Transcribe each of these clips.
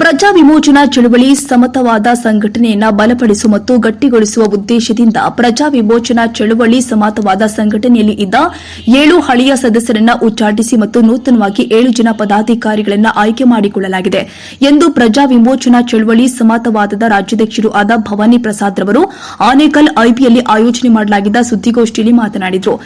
ಪ್ರಜಾ ವಿಮೋಚನಾ ಚಳವಳಿ ಸಮತವಾದ ಸಂಘಟನೆಯನ್ನ ಬಲಪಡಿಸುವ ಮತ್ತು ಗಟ್ಟಿಗೊಳಿಸುವ ಉದ್ದೇಶದಿಂದ ಪ್ರಜಾ ವಿಮೋಚನಾ ಚಳವಳಿ ಸಮತವಾದ ಸಂಘಟನೆಯಲ್ಲಿ ಇದ್ದ ಏಳು ಹಳೆಯ ಸದಸ್ಯರನ್ನು ಉಚ್ಚಾಟಿಸಿ ಮತ್ತು ನೂತನವಾಗಿ ಏಳು ಜನ ಪದಾಧಿಕಾರಿಗಳನ್ನು ಆಯ್ಕೆ ಮಾಡಿಕೊಳ್ಳಲಾಗಿದೆ ಎಂದು ಪ್ರಜಾ ವಿಮೋಚನಾ ಚಳವಳಿ ಸಮತವಾದದ ರಾಜ್ಯಾಧ್ಯಕ್ಷರು ಆದ ಭವಾನಿ ಪ್ರಸಾದ್ ರವರು ಆನೇಕಲ್ ಐಪಿಯಲ್ಲಿ ಆಯೋಜನೆ ಮಾಡಲಾಗಿದ್ದ ಸುದ್ದಿಗೋಷ್ಠಿಯಲ್ಲಿ ಮಾತನಾಡಿದರು.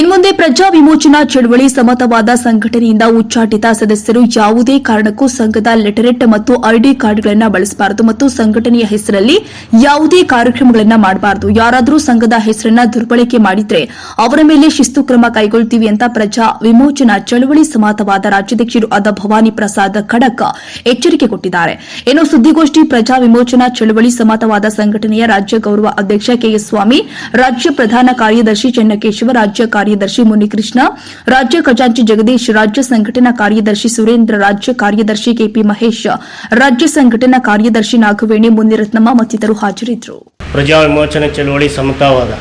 ಇನ್ಮುಂದೆ ಪ್ರಜಾ ವಿಮೋಚನಾ ಚಳವಳಿ ಸಮತವಾದ ಸಂಘಟನೆಯಿಂದ ಉಚ್ಚಾಟಿತ ಸದಸ್ಯರು ಯಾವುದೇ ಕಾರಣಕ್ಕೂ ಸಂಘದ ಲೆಟರೇಟ್ ಮತ್ತು ಐಡಿ ಕಾರ್ಡ್ಗಳನ್ನು ಬಳಸಬಾರದು ಮತ್ತು ಸಂಘಟನೆಯ ಹೆಸರಲ್ಲಿ ಯಾವುದೇ ಕಾರ್ಯಕ್ರಮಗಳನ್ನು ಮಾಡಬಾರದು. ಯಾರಾದರೂ ಸಂಘದ ಹೆಸರನ್ನ ದುರ್ಬಳಕೆ ಮಾಡಿದ್ರೆ ಅವರ ಮೇಲೆ ಶಿಸ್ತು ಕ್ರಮ ಕೈಗೊಳ್ತೀವಿ ಅಂತ ಪ್ರಜಾ ವಿಮೋಚನಾ ಚಳವಳಿ ಸಮಾತವಾದ ರಾಜ್ಯಾಧ್ಯಕ್ಷರು ಆದ ಭವಾನಿ ಪ್ರಸಾದ್ ಖಡಕ್ ಎಚ್ಚರಿಕೆ ಕೊಟ್ಟಿದ್ದಾರೆ. ಇನ್ನು ಸುದ್ದಿಗೋಷ್ಠಿ ಪ್ರಜಾ ವಿಮೋಚನಾ ಚಳವಳಿ ಸಮಾತವಾದ ಸಂಘಟನೆಯ ರಾಜ್ಯ ಗೌರವ ಅಧ್ಯಕ್ಷ ಕೆಎಸ್ ಸ್ವಾಮಿ ರಾಜ್ಯ ಪ್ರಧಾನ ಕಾರ್ಯದರ್ಶಿ ಚೆನ್ನಕೇಶವ, ರಾಜ್ಯ ಕಾರ್ಯದರ್ಶಿ ಮುನಿಕೃಷ್ಣ, ರಾಜ್ಯ ಖಜಾಂಚಿ ಜಗದೀಶ್, ರಾಜ್ಯ ಸಂಘಟನಾ ಕಾರ್ಯದರ್ಶಿ ಸುರೇಂದ್ರ, ರಾಜ್ಯ ಕಾರ್ಯದರ್ಶಿ ಕೆಪಿ ಮಹೇಶ್ ರಾಜ್ಯ ಸಂಘಟನಾ ಕಾರ್ಯದರ್ಶಿ ನಾಗವೇಣಿ ಮುನಿರತ್ನಮ್ಮ ಮತ್ತಿತರರು ಹಾಜರಿದ್ದರು. ಪ್ರಜಾ ವಿಮೋಚನೆ ಚಳವಳಿ ಸಮತಾವಾದ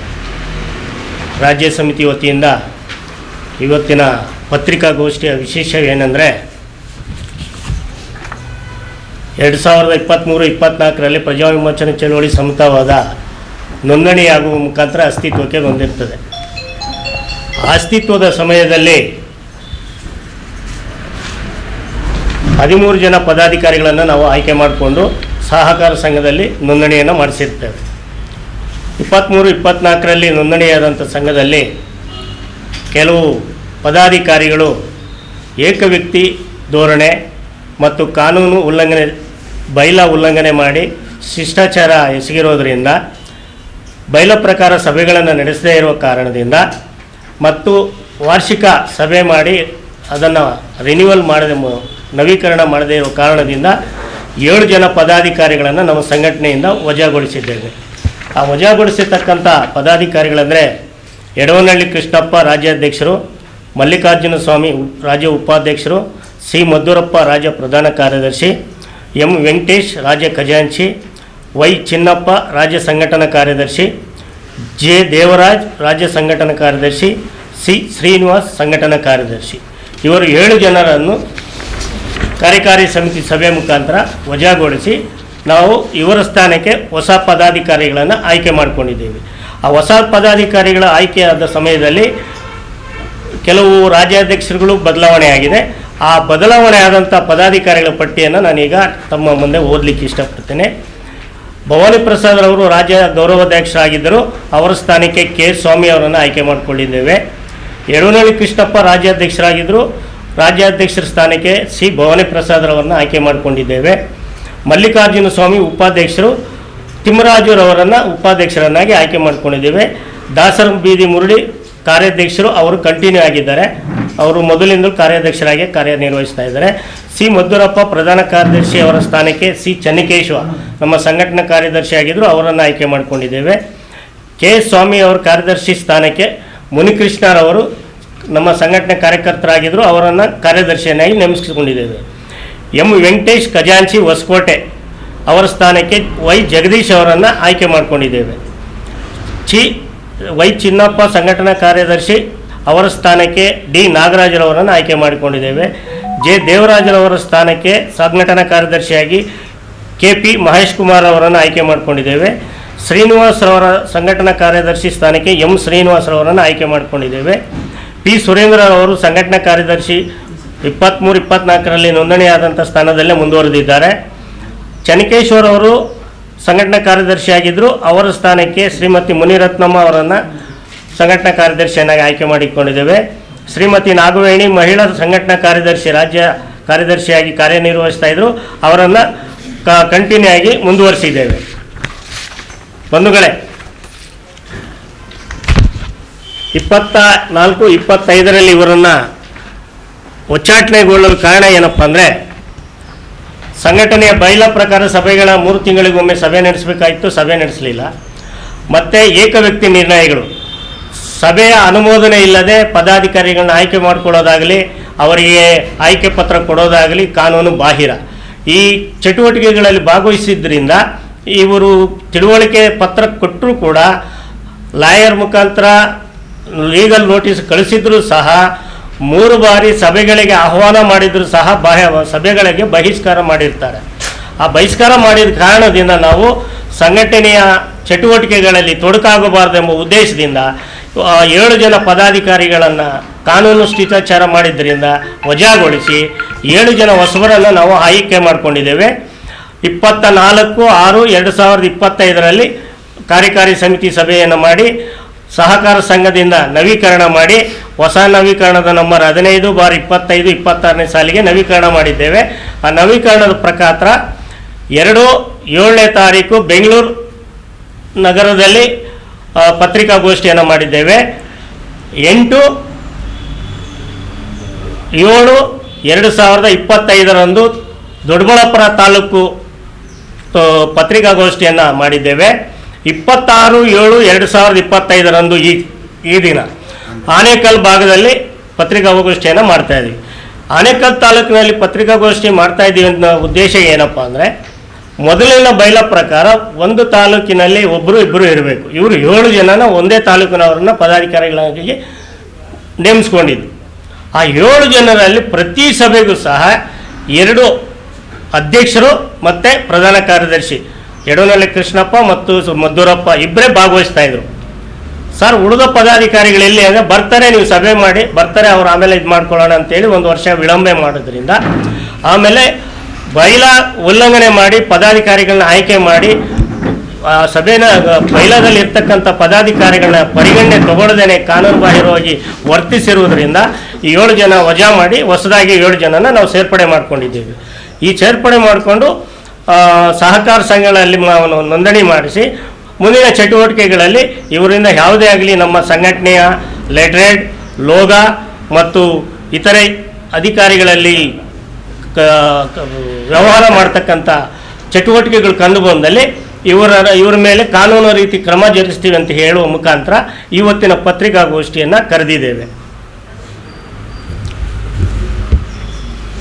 ರಾಜ್ಯ ಸಮಿತಿ ವತಿಯಿಂದ ಇವತ್ತಿನ ಪತ್ರಿಕಾಗೋಷ್ಠಿಯ ವಿಶೇಷವೇನೆಂದರೆ ಎರಡು ಸಾವಿರದ ಇಪ್ಪತ್ತ್ಮೂರು ಇಪ್ಪತ್ತ್ನಾಲ್ಕರಲ್ಲಿ ಪ್ರಜಾ ವಿಮೋಚನೆ ಚಳವಳಿ ಸಮತಾವಾದ ನೋಂದಣಿಯಾಗುವ ಮುಖಾಂತರ ಅಸ್ತಿತ್ವಕ್ಕೆ ಬಂದಿರ್ತದೆ. ಅಸ್ತಿತ್ವದ ಸಮಯದಲ್ಲಿ ಹದಿಮೂರು ಜನ ಪದಾಧಿಕಾರಿಗಳನ್ನು ನಾವು ಆಯ್ಕೆ ಮಾಡಿಕೊಂಡು ಸಹಕಾರ ಸಂಘದಲ್ಲಿ ನೋಂದಣಿಯನ್ನು ಮಾಡಿಸಿರ್ತೇವೆ. ಇಪ್ಪತ್ತ್ಮೂರು, ಇಪ್ಪತ್ತ್ನಾಲ್ಕರಲ್ಲಿ ನೋಂದಣಿಯಾದಂಥ ಸಂಘದಲ್ಲಿ ಕೆಲವು ಪದಾಧಿಕಾರಿಗಳು ಏಕವ್ಯಕ್ತಿ ಧೋರಣೆ ಮತ್ತು ಕಾನೂನು ಉಲ್ಲಂಘನೆ, ಬೈಲ ಉಲ್ಲಂಘನೆ ಮಾಡಿ ಶಿಷ್ಟಾಚಾರ ಎಸಗಿರೋದರಿಂದ, ಬೈಲ ಪ್ರಕಾರ ಸಭೆಗಳನ್ನು ನಡೆಸದೇ ಇರುವ ಕಾರಣದಿಂದ ಮತ್ತು ವಾರ್ಷಿಕ ಸಭೆ ಮಾಡಿ ಅದನ್ನು ರಿನ್ಯೂವಲ್ ಮಾಡದೆ ನವೀಕರಣ ಮಾಡದೇ ಇರುವ ಕಾರಣದಿಂದ ಏಳು ಜನ ಪದಾಧಿಕಾರಿಗಳನ್ನು ನಮ್ಮ ಸಂಘಟನೆಯಿಂದ ವಜಾಗೊಳಿಸಿದ್ದೇವೆ. ಆ ವಜಾಗೊಳಿಸಿರ್ತಕ್ಕಂಥ ಪದಾಧಿಕಾರಿಗಳಂದರೆ ಯಡವನಹಳ್ಳಿ ಕೃಷ್ಣಪ್ಪ ರಾಜ್ಯಾಧ್ಯಕ್ಷರು, ಮಲ್ಲಿಕಾರ್ಜುನ ಸ್ವಾಮಿ ರಾಜ್ಯ ಉಪಾಧ್ಯಕ್ಷರು, ಸಿ ಮಧುರಪ್ಪ ರಾಜ್ಯ ಪ್ರಧಾನ ಕಾರ್ಯದರ್ಶಿ, ಎಂ ವೆಂಕಟೇಶ್ ರಾಜ್ಯ ಖಜಾಂಚಿ, ವೈ ಚಿನ್ನಪ್ಪ ರಾಜ್ಯ ಸಂಘಟನಾ ಕಾರ್ಯದರ್ಶಿ, ಜೆ ದೇವರಾಜ್ ರಾಜ್ಯ ಸಂಘಟನಾ ಕಾರ್ಯದರ್ಶಿ, ಸಿ ಶ್ರೀನಿವಾಸ್ ಸಂಘಟನಾ ಕಾರ್ಯದರ್ಶಿ. ಇವರು ಏಳು ಜನರನ್ನು ಕಾರ್ಯಕಾರಿ ಸಮಿತಿ ಸಭೆ ಮುಖಾಂತರ ವಜಾಗೊಳಿಸಿ ನಾವು ಇವರ ಸ್ಥಾನಕ್ಕೆ ಹೊಸ ಪದಾಧಿಕಾರಿಗಳನ್ನು ಆಯ್ಕೆ ಮಾಡಿಕೊಂಡಿದ್ದೇವೆ. ಆ ಹೊಸ ಪದಾಧಿಕಾರಿಗಳ ಆಯ್ಕೆಯಾದ ಸಮಯದಲ್ಲಿ ಕೆಲವು ರಾಜ್ಯಾಧ್ಯಕ್ಷರುಗಳು ಬದಲಾವಣೆ ಆಗಿದೆ. ಆ ಬದಲಾವಣೆ ಆದಂಥ ಪದಾಧಿಕಾರಿಗಳ ಪಟ್ಟಿಯನ್ನು ನಾನೀಗ ತಮ್ಮ ಮುಂದೆ ಓದಲಿಕ್ಕೆ ಇಷ್ಟಪಡ್ತೇನೆ. ಭವಾನಿ ಪ್ರಸಾದ್ ಅವರು ರಾಜ್ಯ ಗೌರವಾಧ್ಯಕ್ಷರಾಗಿದ್ದರು. ಅವರ ಸ್ಥಾನಕ್ಕೆ ಕೆ. ಸ್ವಾಮಿ ಅವರನ್ನು ಆಯ್ಕೆ ಮಾಡಿಕೊಂಡಿದ್ದೇವೆ. ಯಡವನಹಳ್ಳಿ ಕೃಷ್ಣಪ್ಪ ರಾಜ್ಯಾಧ್ಯಕ್ಷರಾಗಿದ್ದರು ರಾಜ್ಯಾಧ್ಯಕ್ಷರ ಸ್ಥಾನಕ್ಕೆ ಸಿ. ಭವಾನಿ ಪ್ರಸಾದ್ರವರನ್ನು ಆಯ್ಕೆ ಮಾಡಿಕೊಂಡಿದ್ದೇವೆ. ಮಲ್ಲಿಕಾರ್ಜುನ ಸ್ವಾಮಿ ಉಪಾಧ್ಯಕ್ಷರು ತಿಮ್ಮರಾಜುರವರನ್ನು ಉಪಾಧ್ಯಕ್ಷರನ್ನಾಗಿ ಆಯ್ಕೆ ಮಾಡಿಕೊಂಡಿದ್ದೇವೆ. ದಾಸರ ಬೀದಿ ಮುರಳಿ ಕಾರ್ಯಾಧ್ಯಕ್ಷರು ಅವರು ಕಂಟಿನ್ಯೂ ಆಗಿದ್ದಾರೆ. ಅವರು ಮೊದಲಿಂದಲೂ ಕಾರ್ಯಾಧ್ಯಕ್ಷರಾಗಿ ಕಾರ್ಯನಿರ್ವಹಿಸ್ತಾ ಇದ್ದಾರೆ. ಸಿ. ಮಧುರಪ್ಪ ಪ್ರಧಾನ ಕಾರ್ಯದರ್ಶಿ ಅವರ ಸ್ಥಾನಕ್ಕೆ ಸಿ. ಚನ್ನಿಕೇಶ್ವ ನಮ್ಮ ಸಂಘಟನಾ ಕಾರ್ಯದರ್ಶಿ ಆಗಿದ್ದರು ಅವರನ್ನು ಆಯ್ಕೆ ಮಾಡಿಕೊಂಡಿದ್ದೇವೆ. ಕೆ. ಎಸ್ ಸ್ವಾಮಿ ಅವರ ಕಾರ್ಯದರ್ಶಿ ಸ್ಥಾನಕ್ಕೆ ಮುನಿಕೃಷ್ಣರವರು ನಮ್ಮ ಸಂಘಟನೆ ಕಾರ್ಯಕರ್ತರಾಗಿದ್ದರು ಅವರನ್ನು ಕಾರ್ಯದರ್ಶಿಯನ್ನಾಗಿ ನೇಮಿಸಿಕೊಂಡಿದ್ದೇವೆ. ಎಂ. ವೆಂಕಟೇಶ್ ಖಜಾಂಚಿ ಹೊಸಕೋಟೆ ಅವರ ಸ್ಥಾನಕ್ಕೆ ವೈ. ಜಗದೀಶ್ ಅವರನ್ನು ಆಯ್ಕೆ ಮಾಡಿಕೊಂಡಿದ್ದೇವೆ. ಚಿ. ವೈ. ಚಿನ್ನಪ್ಪ ಸಂಘಟನಾ ಕಾರ್ಯದರ್ಶಿ ಅವರ ಸ್ಥಾನಕ್ಕೆ ಡಿ. ನಾಗರಾಜರವರನ್ನು ಆಯ್ಕೆ ಮಾಡಿಕೊಂಡಿದ್ದೇವೆ. ಜೆ. ದೇವರಾಜರವರ ಸ್ಥಾನಕ್ಕೆ ಸಂಘಟನಾ ಕಾರ್ಯದರ್ಶಿಯಾಗಿ ಕೆ. ಪಿ. ಮಹೇಶ್ ಕುಮಾರ್ ಅವರನ್ನು ಆಯ್ಕೆ ಮಾಡಿಕೊಂಡಿದ್ದೇವೆ. ಶ್ರೀನಿವಾಸ್ ರವರ ಸಂಘಟನಾ ಕಾರ್ಯದರ್ಶಿ ಸ್ಥಾನಕ್ಕೆ ಎಂ. ಶ್ರೀನಿವಾಸ್ ರವರನ್ನು ಆಯ್ಕೆ ಮಾಡಿಕೊಂಡಿದ್ದೇವೆ. ಪಿ ಸುರೇಂದ್ರ ಅವರು ಸಂಘಟನಾ ಕಾರ್ಯದರ್ಶಿ ಇಪ್ಪತ್ತ್ಮೂರು ಇಪ್ಪತ್ತ್ನಾಲ್ಕರಲ್ಲಿ ನೋಂದಣಿಯಾದಂಥ ಸ್ಥಾನದಲ್ಲೇ ಮುಂದುವರೆದಿದ್ದಾರೆ. ಚನಿಕೇಶ್ವರ್ ಅವರು ಸಂಘಟನಾ ಕಾರ್ಯದರ್ಶಿಯಾಗಿದ್ದರು. ಅವರ ಸ್ಥಾನಕ್ಕೆ ಶ್ರೀಮತಿ ಮುನಿರತ್ನಮ್ಮ ಅವರನ್ನು ಸಂಘಟನಾ ಕಾರ್ಯದರ್ಶಿಯನ್ನಾಗಿ ಆಯ್ಕೆ ಮಾಡಿಕೊಂಡಿದ್ದೇವೆ. ಶ್ರೀಮತಿ ನಾಗವೇಣಿ ಮಹಿಳಾ ಸಂಘಟನಾ ಕಾರ್ಯದರ್ಶಿ, ರಾಜ್ಯ ಕಾರ್ಯದರ್ಶಿಯಾಗಿ ಕಾರ್ಯನಿರ್ವಹಿಸ್ತಾ ಇದ್ದರು. ಅವರನ್ನು ಕಂಟಿನ್ಯೂ ಆಗಿ ಮುಂದುವರಿಸಿದ್ದೇವೆ. ಬಂಧುಗಳೇ ಇಪ್ಪತ್ತ ನಾಲ್ಕು, ಇಪ್ಪತ್ತೈದರಲ್ಲಿ ಇವರನ್ನು ಉಚ್ಚಾಟನೆಗೊಳ್ಳಲು ಕಾರಣ ಏನಪ್ಪ ಅಂದರೆ, ಸಂಘಟನೆಯ ಬೈಲ ಪ್ರಕಾರ ಸಭೆಗಳ ಮೂರು ತಿಂಗಳಿಗೊಮ್ಮೆ ಸಭೆ ನಡೆಸಬೇಕಾಯಿತು, ಸಭೆ ನಡೆಸಲಿಲ್ಲ. ಮತ್ತು ಏಕವ್ಯಕ್ತಿ ನಿರ್ಣಯಗಳು. ಸಭೆಯ ಅನುಮೋದನೆ ಇಲ್ಲದೆ ಪದಾಧಿಕಾರಿಗಳನ್ನ ಆಯ್ಕೆ ಮಾಡಿಕೊಳ್ಳೋದಾಗಲಿ, ಅವರಿಗೆ ಆಯ್ಕೆ ಪತ್ರ ಕೊಡೋದಾಗಲಿ ಕಾನೂನು ಬಾಹಿರ. ಈ ಚಟುವಟಿಕೆಗಳಲ್ಲಿ ಭಾಗವಹಿಸಿದ್ದರಿಂದ ಇವರು ತಿಳುವಳಿಕೆ ಪತ್ರ ಕೊಟ್ಟರೂ ಕೂಡ, ಲಾಯರ್ ಮುಖಾಂತರ ಲೀಗಲ್ ನೋಟಿಸ್ ಕಳಿಸಿದ್ರು ಸಹ ಮೂರು ಬಾರಿ ಸಭೆಗಳಿಗೆ ಆಹ್ವಾನ ಮಾಡಿದ್ರು ಸಹ ಬಾಹ್ಯ ಸಭೆಗಳಿಗೆ ಬಹಿಷ್ಕಾರ ಮಾಡಿರ್ತಾರೆ. ಆ ಬಹಿಷ್ಕಾರ ಮಾಡಿದ ಕಾರಣದಿಂದ ನಾವು ಸಂಘಟನೆಯ ಚಟುವಟಿಕೆಗಳಲ್ಲಿ ತೊಡಕಾಗಬಾರದೆಂಬ ಉದ್ದೇಶದಿಂದ ಏಳು ಜನ ಪದಾಧಿಕಾರಿಗಳನ್ನು ಕಾನೂನು ಶಿಷ್ಟಾಚಾರ ಮಾಡಿದ್ದರಿಂದ ವಜಾಗೊಳಿಸಿ ಏಳು ಜನ ಹೊಸಬರನ್ನು ನಾವು ಆಯ್ಕೆ ಮಾಡಿಕೊಂಡಿದ್ದೇವೆ. ಇಪ್ಪತ್ತ ನಾಲ್ಕು ಆರು, ಎರಡು ಸಾವಿರದ ಇಪ್ಪತ್ತೈದರಲ್ಲಿ ಕಾರ್ಯಕಾರಿ ಸಮಿತಿ ಸಭೆಯನ್ನು ಮಾಡಿ ಸಹಕಾರ ಸಂಘದಿಂದ ನವೀಕರಣ ಮಾಡಿ, ಹೊಸ ನವೀಕರಣದ ನಂಬರ್ ಹದಿನೈದು ಬಾರ್ ಇಪ್ಪತ್ತೈದು, ಇಪ್ಪತ್ತಾರನೇ ಸಾಲಿಗೆ ನವೀಕರಣ ಮಾಡಿದ್ದೇವೆ. ಆ ನವೀಕರಣದ ಪ್ರಕಾರ ಎರಡು ಏಳನೇ ತಾರೀಕು ಬೆಂಗಳೂರು ನಗರದಲ್ಲಿ ಪತ್ರಿಕಾಗೋಷ್ಠಿಯನ್ನು ಮಾಡಿದ್ದೇವೆ. ಎಂಟು ಏಳು ಎರಡು ಸಾವಿರದ ಇಪ್ಪತ್ತೈದರಂದು ದೊಡ್ಡಬಳ್ಳಾಪುರ ತಾಲೂಕು ಪತ್ರಿಕಾಗೋಷ್ಠಿಯನ್ನು ಮಾಡಿದ್ದೇವೆ. ಇಪ್ಪತ್ತಾರು ಏಳು ಎರಡು ಸಾವಿರದ ಇಪ್ಪತ್ತೈದರಂದು ಈ ಈ ದಿನ ಆನೇಕಲ್ ಭಾಗದಲ್ಲಿ ಪತ್ರಿಕಾಗೋಷ್ಠಿಯನ್ನು ಮಾಡ್ತಾ ಇದ್ದೀವಿ ಆನೇಕಲ್ ತಾಲೂಕಿನಲ್ಲಿ ಪತ್ರಿಕಾಗೋಷ್ಠಿ ಮಾಡ್ತಾ ಇದ್ದೀವಿ ಅಂತ ಉದ್ದೇಶ ಏನಪ್ಪ ಅಂದರೆ, ಮೊದಲಿನ ಬೈಲ ಪ್ರಕಾರ ಒಂದು ತಾಲೂಕಿನಲ್ಲಿ ಒಬ್ಬರು ಇಬ್ಬರು ಇರಬೇಕು. ಇವರು ಏಳು ಜನನ ಒಂದೇ ತಾಲೂಕಿನವ್ರನ್ನ ಪದಾಧಿಕಾರಿಗಳಾಗಿ ನೇಮಿಸ್ಕೊಂಡಿದ್ದು. ಆ ಏಳು ಜನರಲ್ಲಿ ಪ್ರತಿ ಸಭೆಗೂ ಸಹ ಎರಡು ಅಧ್ಯಕ್ಷರು ಮತ್ತು ಪ್ರಧಾನ ಕಾರ್ಯದರ್ಶಿ. ಯಡೋನಹಳ್ಳಿ ಕೃಷ್ಣಪ್ಪ ಮತ್ತು ಮದ್ದೂರಪ್ಪ ಇಬ್ಬರೇ ಭಾಗವಹಿಸ್ತಾ ಇದ್ರು. ಸರ್, ಉಳಿದ ಪದಾಧಿಕಾರಿಗಳು ಎಲ್ಲಿ ಅಂದರೆ ಬರ್ತಾರೆ, ನೀವು ಸಭೆ ಮಾಡಿ, ಬರ್ತಾರೆ, ಅವ್ರು ಆಮೇಲೆ ಇದು ಮಾಡ್ಕೊಳ್ಳೋಣ ಅಂತೇಳಿ ಒಂದು ವರ್ಷ ವಿಳಂಬೆ ಮಾಡೋದ್ರಿಂದ ಆಮೇಲೆ ಬೈಲಾ ಉಲ್ಲಂಘನೆ ಮಾಡಿ ಪದಾಧಿಕಾರಿಗಳನ್ನ ಆಯ್ಕೆ ಮಾಡಿ, ಆ ಸಭೆನ, ಬೈಲಾದಲ್ಲಿ ಇರ್ತಕ್ಕಂಥ ಪದಾಧಿಕಾರಿಗಳನ್ನ ಪರಿಗಣನೆ ತಗೊಳ್ಳದೇನೆ ಕಾನೂನು ಬಾಹಿರವಾಗಿ ವರ್ತಿಸಿರುವುದರಿಂದ ಈ ಏಳು ಜನ ವಜಾ ಮಾಡಿ, ಹೊಸದಾಗಿ ಏಳು ಜನನ ನಾವು ಸೇರ್ಪಡೆ ಮಾಡ್ಕೊಂಡಿದ್ದೀವಿ. ಈ ಸೇರ್ಪಡೆ ಮಾಡಿಕೊಂಡು ಸಹಕಾರ ಸಂಘಗಳಲ್ಲಿ ನೋಂದಣಿ ಮಾಡಿಸಿ, ಮುಂದಿನ ಚಟುವಟಿಕೆಗಳಲ್ಲಿ ಇವರಿಂದ ಯಾವುದೇ ಆಗಲಿ ನಮ್ಮ ಸಂಘಟನೆಯ ಲೆಟ್ರೇಡ್ ಲೋಗ ಮತ್ತು ಇತರೆ ಅಧಿಕಾರಿಗಳಲ್ಲಿ ವ್ಯವಹಾರ ಮಾಡ್ತಕ್ಕಂಥ ಚಟುವಟಿಕೆಗಳು ಕಂಡು ಬಂದಲ್ಲಿ ಇವರ ಇವರ ಮೇಲೆ ಕಾನೂನು ರೀತಿ ಕ್ರಮ ಜರುಗಿಸ್ತೀವಿ ಅಂತ ಹೇಳುವ ಮುಖಾಂತರ ಇವತ್ತಿನ ಪತ್ರಿಕಾಗೋಷ್ಠಿಯನ್ನು ಕರೆದಿದ್ದೇವೆ ಸೊ ಹಿಂದೆ ಇದು ರಿಜಿಸ್ಟರ್ ಮಾಡಿದ್ದು ಯಾರು ಸರ್ ಈ ಸಂಘ ರಿಜಿಸ್ಟರ್ ಮಾಡ್ತಿದ್ದು ಯಾರು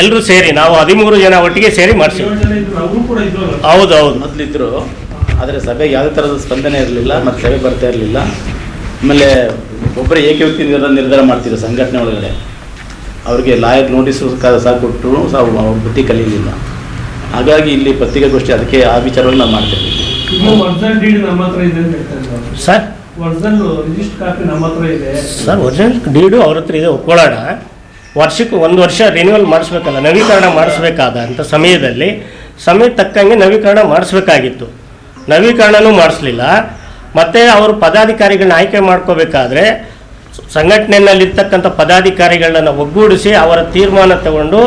ಎಲ್ಲರೂ ಸೇರಿ ನಾವು ಹದಿಮೂರು ಜನ ಒಟ್ಟಿಗೆ ಸೇರಿ ಮಾಡಿಸಿ ಹೌದು ಹೌದು ಮೊದಲಿದ್ರು ಆದರೆ ಸಭೆಗೆ ಯಾವುದೇ ಥರದ ಸ್ಪಂದನೆ ಇರಲಿಲ್ಲ ಮತ್ತು ಸಭೆ ಬರ್ತಾ ಇರಲಿಲ್ಲ. ಆಮೇಲೆ ಒಬ್ಬರೇ ಏಕವ್ಯಕ್ತಿ ನಿರ್ಧಾರ ನಿರ್ಧಾರ ಮಾಡ್ತಿದ್ರು ಸಂಘಟನೆ ಒಳಗಡೆ. ಅವ್ರಿಗೆ ಲಾಯರ್ ನೋಟಿಸ್ ಸಹ ಕೊಟ್ಟರು ಸಹ ಅವ್ರ ಬುದ್ಧಿ ಕಲೀಲಿಲ್ಲ. ಹಾಗಾಗಿ ಇಲ್ಲಿ ಪತ್ರಿಕಾಗೋಷ್ಠಿ ಅದಕ್ಕೆ ಆ ವಿಚಾರವನ್ನು ನಾವು ಇದ್ದೀವಿ ಸರ್ ಸರ್ ಒರಿಜಿನಲ್ ಡೀಡು ಅವ್ರ ಹತ್ರ ಇದೆ ಒಪ್ಕೊಳ್ಳೋಣ ವರ್ಷಕ್ಕೆ ಒಂದು ವರ್ಷ ರಿನ್ಯೂವಲ್ ಮಾಡಿಸ್ಬೇಕಲ್ಲ, ನವೀಕರಣ ಮಾಡಿಸ್ಬೇಕಾದ ಅಂತ ಸಮಯದಲ್ಲಿ ಸಮಯ ತಕ್ಕಂಗೆ ನವೀಕರಣ ಮಾಡಿಸ್ಬೇಕಾಗಿತ್ತು. ನವೀಕರಣನೂ ಮಾಡಿಸ್ಲಿಲ್ಲ. ಮತ್ತು ಅವರು ಪದಾಧಿಕಾರಿಗಳನ್ನ ಆಯ್ಕೆ ಮಾಡ್ಕೋಬೇಕಾದ್ರೆ, ಸಂಘಟನೆಯಲ್ಲಿರ್ತಕ್ಕಂಥ ಪದಾಧಿಕಾರಿಗಳನ್ನ ಒಗ್ಗೂಡಿಸಿ ಅವರ ತೀರ್ಮಾನ ತಗೊಂಡು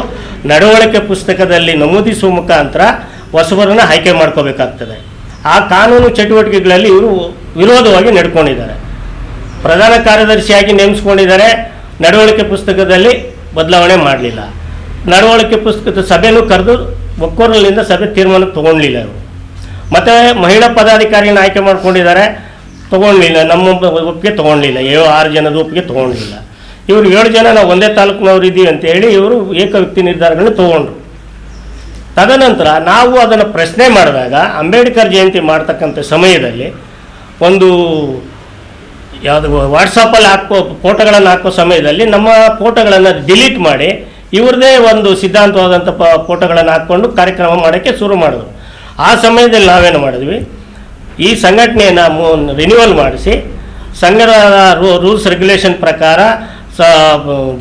ನಡವಳಿಕೆ ಪುಸ್ತಕದಲ್ಲಿ ನಮೂದಿಸುವ ಮುಖಾಂತರ ಹೊಸಬರನ್ನ ಆಯ್ಕೆ ಮಾಡ್ಕೋಬೇಕಾಗ್ತದೆ. ಆ ಕಾನೂನು ಚಟುವಟಿಕೆಗಳಲ್ಲಿ ಇವರು ವಿರೋಧವಾಗಿ ನಡ್ಕೊಂಡಿದ್ದಾರೆ. ಪ್ರಧಾನ ಕಾರ್ಯದರ್ಶಿಯಾಗಿ ನೇಮಿಸ್ಕೊಂಡಿದ್ದಾರೆ. ನಡವಳಿಕೆ ಪುಸ್ತಕದಲ್ಲಿ ಬದಲಾವಣೆ ಮಾಡಲಿಲ್ಲ. ನಡವಳಿಕೆ ಪುಸ್ತಕದ ಸಭೆನೂ ಕರೆದು ಒಕ್ಕೂರಲ್ಲಿಂದ ಸಭೆ ತೀರ್ಮಾನ ತೊಗೊಳ್ಲಿಲ್ಲ ಇವರು. ಮತ್ತು ಮಹಿಳಾ ಪದಾಧಿಕಾರಿಯನ್ನು ಆಯ್ಕೆ ಮಾಡ್ಕೊಂಡಿದ್ದಾರೆ. ತೊಗೊಳ್ಲಿಲ್ಲ ನಮ್ಮ ಒಪ್ಪಿಗೆ ತೊಗೊಳ್ಲಿಲ್ಲ ಏಳು, ಆರು ಜನದ ಒಪ್ಪಿಗೆ ತೊಗೊಳ್ಲಿಲ್ಲ ಇವರು ಏಳು ಜನ, ನಾವು ಒಂದೇ ತಾಲೂಕಿನವ್ರು ಇದ್ದೀವಿ ಅಂತ ಹೇಳಿ ಇವರು ಏಕವ್ಯಕ್ತಿ ನಿರ್ಧಾರಗಳನ್ನು ತೊಗೊಂಡ್ರು. ತದನಂತರ ನಾವು ಅದನ್ನು ಪ್ರಶ್ನೆ ಮಾಡಿದಾಗ ಅಂಬೇಡ್ಕರ್ ಜಯಂತಿ ಮಾಡ್ತಕ್ಕಂಥ ಸಮಯದಲ್ಲಿ ಒಂದು ಯಾವುದು ವಾಟ್ಸಪ್ಪಲ್ಲಿ ಹಾಕೋ ಫೋಟೋಗಳನ್ನು ಹಾಕೋ ಸಮಯದಲ್ಲಿ ನಮ್ಮ ಫೋಟೋಗಳನ್ನು ಡಿಲೀಟ್ ಮಾಡಿ ಇವ್ರದ್ದೇ ಒಂದು ಸಿದ್ಧಾಂತವಾದಂಥ ಪ ಫೋಟೋಗಳನ್ನು ಹಾಕ್ಕೊಂಡು ಕಾರ್ಯಕ್ರಮ ಮಾಡೋಕ್ಕೆ ಶುರು ಮಾಡಿದ್ರು. ಆ ಸಮಯದಲ್ಲಿ ನಾವೇನು ಮಾಡಿದ್ವಿ? ಈ ಸಂಘಟನೆಯನ್ನು ರಿನ್ಯೂವಲ್ ಮಾಡಿಸಿ ಸಂಘದ ರೂಲ್ಸ್ ರೆಗ್ಯುಲೇಷನ್ ಪ್ರಕಾರ ಸ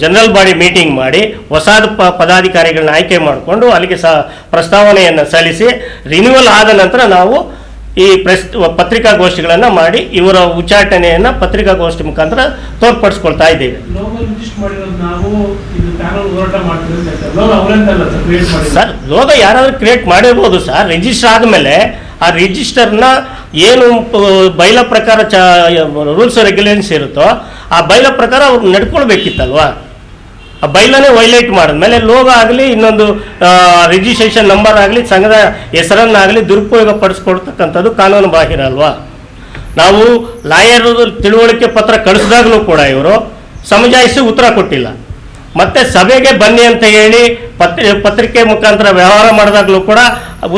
ಜನರಲ್ ಬಾಡಿ ಮೀಟಿಂಗ್ ಮಾಡಿ ಹೊಸಾದ ಪ ಪದಾಧಿಕಾರಿಗಳನ್ನ ಆಯ್ಕೆ ಮಾಡಿಕೊಂಡು ಅಲ್ಲಿಗೆ ಸ ಪ್ರಸ್ತಾವನೆಯನ್ನು ಸಲ್ಲಿಸಿ ರಿನ್ಯೂವಲ್ ಆದ ನಂತರ ನಾವು ಈ ಪ್ರೆಸ್ ಪತ್ರಿಕಾಗೋಷ್ಠಿಗಳನ್ನು ಮಾಡಿ ಇವರ ಉಚ್ಚಾಟನೆಯನ್ನು ಪತ್ರಿಕಾಗೋಷ್ಠಿ ಮುಖಾಂತರ ತೋರ್ಪಡಿಸ್ಕೊಳ್ತಾ ಇದ್ದೇವೆ. ಸರ್ ಲೋಗ ಯಾರಾದ್ರೂ ಕ್ರಿಯೇಟ್ ಮಾಡಿರ್ಬೋದು ಸರ್ ರಿಜಿಸ್ಟರ್ ಆದಮೇಲೆ ಆ ರಿಜಿಸ್ಟರ್ನ ಏನು ಬೈಲ ಪ್ರಕಾರ ಚ ರೂಲ್ಸ್ ರೆಗ್ಯುಲೇಷನ್ಸ್ ಇರುತ್ತೋ ಆ ಬೈಲ ಪ್ರಕಾರ ಅವ್ರು ನಡ್ಕೊಳ್ಬೇಕಿತ್ತಲ್ವಾ? ಆ ಬೈಲನೇ ವೈಲೇಟ್ ಮಾಡಿದ್ಮೇಲೆ ಲೋಗ ಆಗಲಿ, ಇನ್ನೊಂದು ರಿಜಿಸ್ಟ್ರೇಷನ್ ನಂಬರ್ ಆಗಲಿ, ಸಂಘದ ಹೆಸರನ್ನಾಗಲಿ ದುರುಪಯೋಗ ಪಡಿಸ್ಕೊಡ್ತಕ್ಕಂಥದ್ದು ಕಾನೂನು ಬಾಹಿರ ಅಲ್ವಾ? ನಾವು ಲಾಯರ್ ತಿಳುವಳಿಕೆ ಪತ್ರ ಕಳಿಸಿದಾಗಲೂ ಕೂಡ ಇವರು ಸಮಜಾಯಿಸಿ ಉತ್ತರ ಕೊಟ್ಟಿಲ್ಲ. ಮತ್ತೆ ಸಭೆಗೆ ಬನ್ನಿ ಅಂತ ಹೇಳಿ ಪತ್ರಿ ಪತ್ರಿಕೆ ಮುಖಾಂತರ ವ್ಯವಹಾರ ಮಾಡಿದಾಗಲೂ ಕೂಡ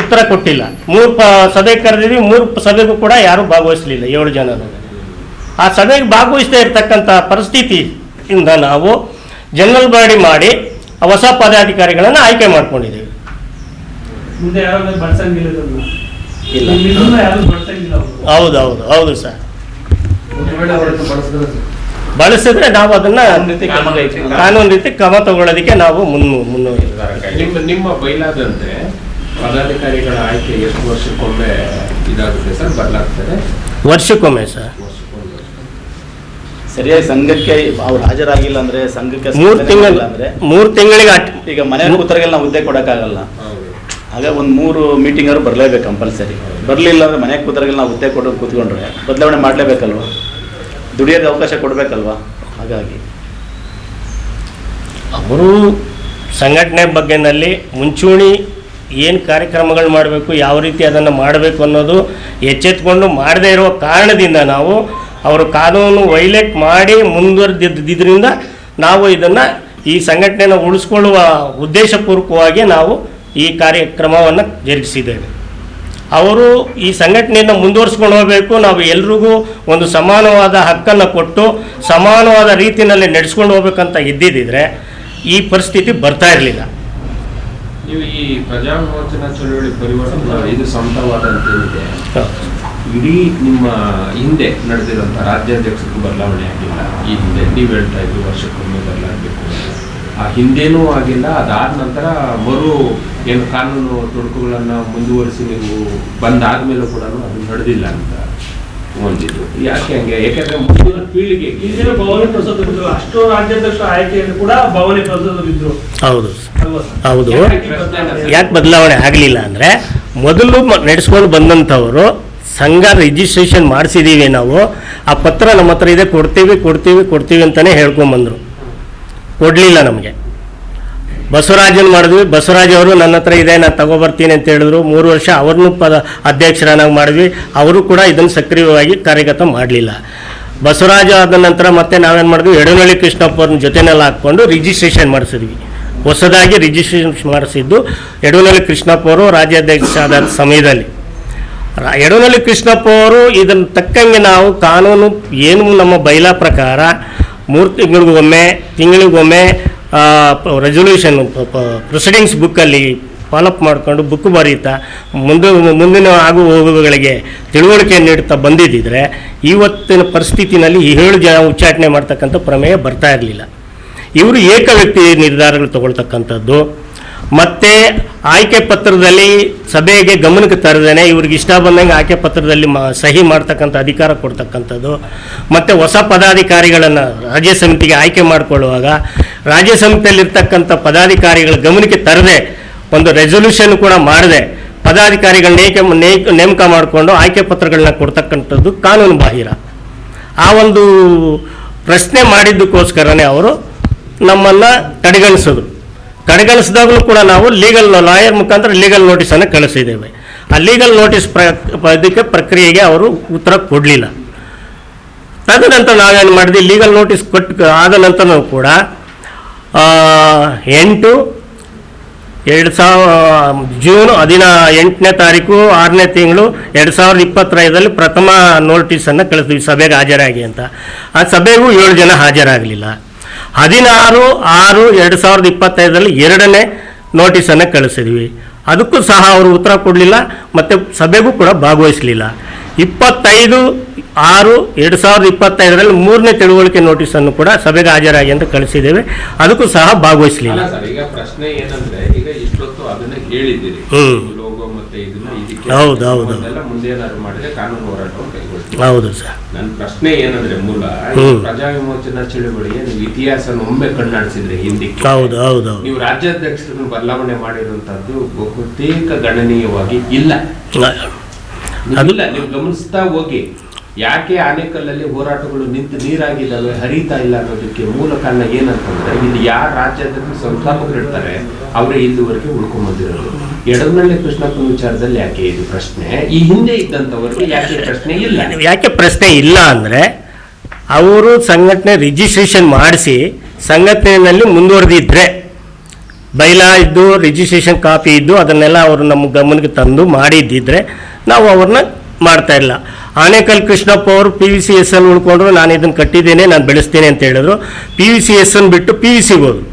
ಉತ್ತರ ಕೊಟ್ಟಿಲ್ಲ. ಮೂರು ಸಭೆ ಕರೆದಿದ್ವಿ, ಮೂರು ಸಭೆಗೂ ಕೂಡ ಯಾರೂ ಭಾಗವಹಿಸಲಿಲ್ಲ, ಏಳು ಜನ ಆ ಸಭೆಗೆ ಭಾಗವಹಿಸದೇ ಇರತಕ್ಕಂಥ ಪರಿಸ್ಥಿತಿಯಿಂದ ನಾವು ಜನರಲ್ ಬಾಡಿ ಮಾಡಿ ಹೊಸ ಪದಾಧಿಕಾರಿಗಳನ್ನು ಆಯ್ಕೆ ಮಾಡ್ಕೊಂಡಿದ್ದೀವಿ. ಬಳಸಂಗಿಲ್ಲ ಹೌದು ಹೌದು ಹೌದು ಸರ್. ಬಳಸಿದ್ರೆ ನಾವು ಅದನ್ನ ಒಂದ್ ರೀತಿ ಕ್ರಮ ಕೈ- ಕಾನೂನು ರೀತಿ ಕ್ರಮ ತಗೊಳ್ಳೋದಕ್ಕೆ ನಾವು ಮುನ್ನು ನಿಮ್ಮ ಬೈಲಾದಂತೆ ಪದಾಧಿಕಾರಿಗಳ ಆಯ್ಕೆ ಎಷ್ಟು ವರ್ಷಕ್ಕೊಮ್ಮೆ ಇದಾಗುತ್ತೆ ಸರ್? ಬದಲಾಗ್ತದೆ? ವರ್ಷಕ್ಕೊಮ್ಮೆ ಸರ್. ಸರಿಯಾಗಿ ಸಂಘಕ್ಕೆ ಅವ್ರು ಹಾಜರಾಗಿಲ್ಲ ಅಂದ್ರೆ ಸಂಘಕ್ಕೆ ಮೂರು ತಿಂಗಳು ಅಂದ್ರೆ ಮೂರು ತಿಂಗಳಿಗೆ ಈಗ ಮನೆ ಕೂತರಿಗೆಲ್ಲ ನಾವು ಹುದ್ದೆ ಕೊಡಕ್ಕಾಗಲ್ಲ. ಹಾಗೆ ಆಗ ಒಂದು ಮೂರು ಮೀಟಿಂಗ್ ಅವರು ಬರಲೇಬೇಕು ಕಂಪಲ್ಸರಿ ಬರಲಿಲ್ಲ ಅಂದ್ರೆ ಮನೆ ಕೂತರಿಗೆಲ್ಲ ನಾವು ಹುದ್ದೆ ಕೊಡೋ ಕೂತ್ಕೊಂಡ್ರೆ ಬದಲಾವಣೆ ಮಾಡಲೇಬೇಕಲ್ವ? ದುಡಿಯೋಕೆ ಅವಕಾಶ ಕೊಡಬೇಕಲ್ವಾ? ಹಾಗಾಗಿ. ಅವರು ಸಂಘಟನೆ ಬಗ್ಗೆನಲ್ಲಿ ಮುಂಚೂಣಿ ಏನು ಕಾರ್ಯಕ್ರಮಗಳು ಮಾಡಬೇಕು ಯಾವ ರೀತಿ ಅದನ್ನು ಮಾಡಬೇಕು ಅನ್ನೋದು ಎಚ್ಚೆತ್ಕೊಂಡು ಮಾಡದೇ ಇರುವ ಕಾರಣದಿಂದ ನಾವು ಅವರು ಕಾನೂನು ವೈಲೇಟ್ ಮಾಡಿ ಮುಂದುವರೆದಿದ್ದರಿಂದ ನಾವು ಇದನ್ನು ಈ ಸಂಘಟನೆಯನ್ನು ಉಳಿಸ್ಕೊಳ್ಳುವ ಉದ್ದೇಶಪೂರ್ವಕವಾಗಿ ನಾವು ಈ ಕಾರ್ಯಕ್ರಮವನ್ನು ಜರುಗಿಸಿದ್ದೇವೆ. ಅವರು ಈ ಸಂಘಟನೆಯನ್ನು ಮುಂದುವರಿಸ್ಕೊಂಡು ಹೋಗಬೇಕು. ನಾವು ಎಲ್ರಿಗೂ ಒಂದು ಸಮಾನವಾದ ಹಕ್ಕನ್ನು ಕೊಟ್ಟು ಸಮಾನವಾದ ರೀತಿಯಲ್ಲಿ ನಡೆಸ್ಕೊಂಡು ಹೋಗ್ಬೇಕಂತ ಇದ್ದಿದ್ದರೆ ಈ ಪರಿಸ್ಥಿತಿ ಬರ್ತಾ ಇರಲಿಲ್ಲ. ನೀವು ಈ ಪ್ರಜಾಮೋಚನ ಚಳುವಳಿ ಪರಿವರ್ತನೆ ಇದು ಸ್ವಂತವಾದಂತೇನಿದೆ ಇಡೀ ನಿಮ್ಮ ಹಿಂದೆ ನಡೆದಿರುವಂಥ ರಾಜ್ಯಾಧ್ಯಕ್ಷರು ಬದಲಾವಣೆ ಆಗಿಲ್ಲ. ಈ ಹಿಂದೆ ನೀವು ಹೇಳ್ತಾ ಇದ್ದೀವಿ ವರ್ಷಕ್ಕೊಮ್ಮೆ ಬದಲಾಗಬೇಕು ಆ ಹಿಂದೇನೂ ಆಗಿಲ್ಲ ಅದಾದ ನಂತರ ಮರು ಏನು ಕಾನೂನು ತೊಡಕುಗಳನ್ನು ಮುಂದುವರಿಸಿ ನೀವು ಬಂದಾದ್ಮೇಲೂ ಕೂಡ ಅದು ನಡೆದಿಲ್ಲ ಅಂತ ಒಂದಿದ್ದು. ಯಾಕೆ ಹಂಗೆ? ಯಾಕೆಂದ್ರೆ ಮುಂದಿನ ಪೀಳಿಗೆ ಹಿಂದಿನ ಭವಾನಿ ಪ್ರಸಾದ್ ಇದ್ರು ಅಷ್ಟು ರಾಜ್ಯಾಧ್ಯಕ್ಷ ಆಯ್ಕೆಯಲ್ಲಿ ಕೂಡ ಭವಾನಿ ಪ್ರಸಾದ್ ಇದ್ರು ಹೌದು. ಹೌದು. ಯಾಕೆ ಬದಲಾವಣೆ ಆಗಲಿಲ್ಲ ಅಂದರೆ ಮೊದಲು ನಡೆಸ್ಕೊಂಡು ಬಂದಂಥವರು ಸಂಘ ರಿಜಿಸ್ಟ್ರೇಷನ್ ಮಾಡಿಸಿದ್ದೀವಿ ನಾವು, ಆ ಪತ್ರ ನಮ್ಮ ಹತ್ರ ಇದೆ, ಕೊಡ್ತೀವಿ ಕೊಡ್ತೀವಿ ಕೊಡ್ತೀವಿ ಅಂತಲೇ ಹೇಳ್ಕೊಂಬಂದರು ಕೊಡಲಿಲ್ಲ ನಮಗೆ. ಬಸವರಾಜನ್ ಮಾಡಿದ್ವಿ? ಬಸವರಾಜ್ ಅವರು ನನ್ನ ಹತ್ರ ಇದೆ, ನಾನು ತಗೊಬರ್ತೀನಿ ಅಂತ ಹೇಳಿದ್ರು. ಮೂರು ವರ್ಷ ಅವ್ರನ್ನೂ ಪದ ಅಧ್ಯಕ್ಷರನ್ನಾಗಿ ಮಾಡಿದ್ವಿ. ಅವರು ಕೂಡ ಇದನ್ನು ಸಕ್ರಿಯವಾಗಿ ಕಾರ್ಯಗತ ಮಾಡಲಿಲ್ಲ. ಬಸವರಾಜ ಆದ ನಂತರ ಮತ್ತೆ ನಾವೇನು ಮಾಡಿದ್ವಿ? ಎಡನಳ್ಳಿ ಕೃಷ್ಣಪ್ಪ ಅವ್ರನ್ನ ಜೊತೆನೆಲ್ಲ ಹಾಕ್ಕೊಂಡು ರಿಜಿಸ್ಟ್ರೇಷನ್ ಮಾಡಿಸಿದ್ವಿ. ಹೊಸದಾಗಿ ರಿಜಿಸ್ಟ್ರೇಷನ್ ಮಾಡಿಸಿದ್ದು ಎಡನಳ್ಳಿ ಕೃಷ್ಣಪ್ಪ ಅವರು ರಾಜ್ಯಾಧ್ಯಕ್ಷ ಆದ ಸಮಯದಲ್ಲಿ. ರ- ಕೃಷ್ಣಪ್ಪ ಅವರು ಇದನ್ನು ತಕ್ಕಂಗೆ ನಾವು ಕಾನೂನು ಏನು ನಮ್ಮ ಬೈಲಾ ಪ್ರಕಾರ ಮೂರು ತಿಂಗಳಿಗೊಮ್ಮೆ ತಿಂಗಳಿಗೊಮ್ಮೆ ರೆಸೊಲ್ಯೂಷನ್ ಪ್ರೊಸೀಡಿಂಗ್ಸ್ ಬುಕ್ಕಲ್ಲಿ ಫಾಲೋಅಪ್ ಮಾಡಿಕೊಂಡು ಬುಕ್ ಬರೀತಾ ಮುಂದೆ, ಮುಂದಿನ ಆಗು ಹೋಗುಗಳಿಗೆ ತಿಳುವಳಿಕೆ ನೀಡ್ತಾ ಬಂದಿದ್ದಿದ್ರೆ ಇವತ್ತಿನ ಪರಿಸ್ಥಿತಿನಲ್ಲಿ ಈ ಏಳು ಜನ ಉಚ್ಚಾಟನೆ ಮಾಡ್ತಕ್ಕಂಥ ಪ್ರಮೇಯ ಬರ್ತಾ ಇರಲಿಲ್ಲ. ಇವರು ಏಕ ವ್ಯಕ್ತಿ ನಿರ್ಧಾರಗಳು ತಗೊಳ್ತಕ್ಕಂಥದ್ದು. ಮತ್ತೆ ಆಯ್ಕೆ ಪತ್ರದಲ್ಲಿ ಸಭೆಗೆ ಗಮನಕ್ಕೆ ತರದೇನೆ ಇವ್ರಿಗೆ ಇಷ್ಟ ಬಂದಂಗೆ ಆಯ್ಕೆ ಪತ್ರದಲ್ಲಿ ಮ, ಸಹಿ ಮಾಡ್ತಕ್ಕಂಥ ಅಧಿಕಾರ ಕೊಡ್ತಕ್ಕಂಥದ್ದು. ಮತ್ತು ಹೊಸ ಪದಾಧಿಕಾರಿಗಳನ್ನು ರಾಜ್ಯ ಸಮಿತಿಗೆ ಆಯ್ಕೆ ಮಾಡಿಕೊಳ್ಳುವಾಗ ರಾಜ್ಯ ಸಮಿತಿಯಲ್ಲಿರ್ತಕ್ಕಂಥ ಪದಾಧಿಕಾರಿಗಳ ಗಮನಕ್ಕೆ ತರದೆ ಒಂದು ರೆಸೊಲ್ಯೂಷನ್ ಕೂಡ ಮಾಡದೆ ಪದಾಧಿಕಾರಿಗಳ ನೇಕ, ನೇಮಕ ಮಾಡಿಕೊಂಡು ಆಯ್ಕೆ ಪತ್ರಗಳನ್ನ ಕೊಡ್ತಕ್ಕಂಥದ್ದು ಕಾನೂನು ಬಾಹಿರ. ಆ ಒಂದು ಪ್ರಶ್ನೆ ಮಾಡಿದ್ದಕ್ಕೋಸ್ಕರನೇ ಅವರು ನಮ್ಮನ್ನು ಕಡೆಗಣಿಸಿದ್ರು ಕಡೆಗಣಿಸಿದಾಗಲೂ ಕೂಡ ನಾವು ಲೀಗಲ್ ಲಾಯರ್ ಮುಖಾಂತರ ಲೀಗಲ್ ನೋಟಿಸನ್ನು ಕಳಿಸಿದ್ದೇವೆ. ಆ ಲೀಗಲ್ ನೋಟಿಸ್ ಇದಕ್ಕೆ ಪ್ರಕ್ರಿಯೆಗೆ ಅವರು ಉತ್ತರ ಕೊಡಲಿಲ್ಲ. ತದನಂತರ ನಾವೇನು ಮಾಡಿದ್ವಿ? ಲೀಗಲ್ ನೋಟಿಸ್ ಕೊಟ್ಟು ಆದ ನಂತರನೂ ಕೂಡ ಎಂಟು, ಎರಡು ಸಾವಿರ, ಜೂನ್ ಹದಿನ, ಎಂಟನೇ ತಾರೀಕು, ಆರನೇ ತಿಂಗಳು ಎರಡು ಸಾವಿರದ ಇಪ್ಪತ್ತೈದರಲ್ಲಿ ಪ್ರಥಮ ನೋಟಿಸನ್ನು ಕಳಿಸ್ತೀವಿ ಸಭೆಗೆ ಹಾಜರಾಗಿ ಅಂತ. ಆ ಸಭೆಗೂ ಏಳು ಜನ ಹಾಜರಾಗಲಿಲ್ಲ. ಹದಿನಾರು ಆರು ಎರಡು ಸಾವಿರದ ಇಪ್ಪತ್ತೈದರಲ್ಲಿ ಎರಡನೇ ನೋಟಿಸನ್ನು ಕಳಿಸಿದ್ವಿ. ಅದಕ್ಕೂ ಸಹ ಅವರು ಉತ್ತರ ಕೊಡಲಿಲ್ಲ ಮತ್ತು ಸಭೆಗೂ ಕೂಡ ಭಾಗವಹಿಸಲಿಲ್ಲ. ಇಪ್ಪತ್ತೈದು ಆರು ಎರಡು ಸಾವಿರದ ಇಪ್ಪತ್ತೈದರಲ್ಲಿ ಮೂರನೇ ತಿಳುವಳಿಕೆ ನೋಟಿಸನ್ನು ಕೂಡ ಸಭೆಗೆ ಹಾಜರಾಗಿ ಅಂತ ಕಳಿಸಿದ್ದೇವೆ. ಅದಕ್ಕೂ ಸಹ ಭಾಗವಹಿಸಲಿಲ್ಲ. ಇದಕ್ಕೆ ಹೌದು, ಹೌದು. ಹೌದು ಸರ್. ನನ್ನ ಪ್ರಶ್ನೆ ಏನಂದ್ರೆ ಮೂಲ ಪ್ರಜಾ ವಿಮೋಚನಾ ಚಳುವಳಿಯ ನೀವು ಇತಿಹಾಸನ ಒಮ್ಮೆ ಕಣ್ಣಾಡಿಸಿದ್ರೆ ಹಿಂದಕ್ಕೆ ಹೌದು ಹೌದು ನೀವು ರಾಜ್ಯಾಧ್ಯಕ್ಷರನ್ನು ಬದಲಾವಣೆ ಮಾಡಿರುವಂತದ್ದು ಬಹುತೇಕ ಗಣನೀಯವಾಗಿ ಇಲ್ಲ. ಅದಿಲ್ಲ ಇಲ್ಲ ನೀವು ಗಮನಿಸ್ತಾ ಹೋಗಿ. ಯಾಕೆ ಆನೆಕಲ್ಲಲ್ಲಿ ಹೋರಾಟಗಳು ನಿಂತು ನೀರಾಗಿದ್ದಾವೆ ಹರಿತಾ ಇಲ್ಲ ಅನ್ನೋದಕ್ಕೆ ಮೂಲ ಕಾರಣ ಏನಂತಂದ್ರೆ, ಇಲ್ಲಿ ಯಾರ ರಾಜ್ಯದಲ್ಲಿ ಸಂಸ್ಥಾಪಕರು ಇರ್ತಾರೆ, ಅವರೇ ಇಲ್ಲಿವರೆಗೆ ಉಳ್ಕೊಂಡ್ ಬಂದಿರೋದು ಎಡಮಳ್ಳಿ ಕೃಷ್ಣಪ್ಪನ ವಿಚಾರದಲ್ಲಿ ಯಾಕೆ ಇದು ಪ್ರಶ್ನೆ? ಈ ಹಿಂದೆ ಇದ್ದಂಥವ್ರಿಗೆ ಯಾಕೆ ಪ್ರಶ್ನೆ ಇಲ್ಲ? ಯಾಕೆ ಪ್ರಶ್ನೆ ಇಲ್ಲ ಅಂದ್ರೆ, ಅವರು ಸಂಘಟನೆ ರಿಜಿಸ್ಟ್ರೇಷನ್ ಮಾಡಿಸಿ, ಸಂಘಟನೆಯಲ್ಲಿ ಮುಂದುವರೆದಿದ್ರೆ ಬೈಲಾ ಇದ್ದು ರಿಜಿಸ್ಟ್ರೇಷನ್ ಕಾಪಿ ಇದ್ದು, ಅದನ್ನೆಲ್ಲ ಅವರು ನಮ್ಮ ಗಮನಕ್ಕೆ ತಂದು ಮಾಡಿದ್ದಿದ್ರೆ, ನಾವು ಅವ್ರನ್ನ ಮಾಡ್ತಾ ಇಲ್ಲ. ಆನೇಕಲ್ ಕೃಷ್ಣಪ್ಪ ಅವರು ಪಿ ವಿ ಸಿ ಎಸ್ ಅನ್ನು ಉಳ್ಕೊಂಡ್ರು, ನಾನು ಇದನ್ನು ಕಟ್ಟಿದ್ದೇನೆ, ನಾನು ಬೆಳೆಸ್ತೇನೆ ಅಂತ ಹೇಳಿದ್ರು. ಪಿ ವಿ ಸಿ ಎಸ್ ಅನ್ನು ಬಿಟ್ಟು ಪಿ ವಿ ಸಿಗೆ ಹೋದ್ರು.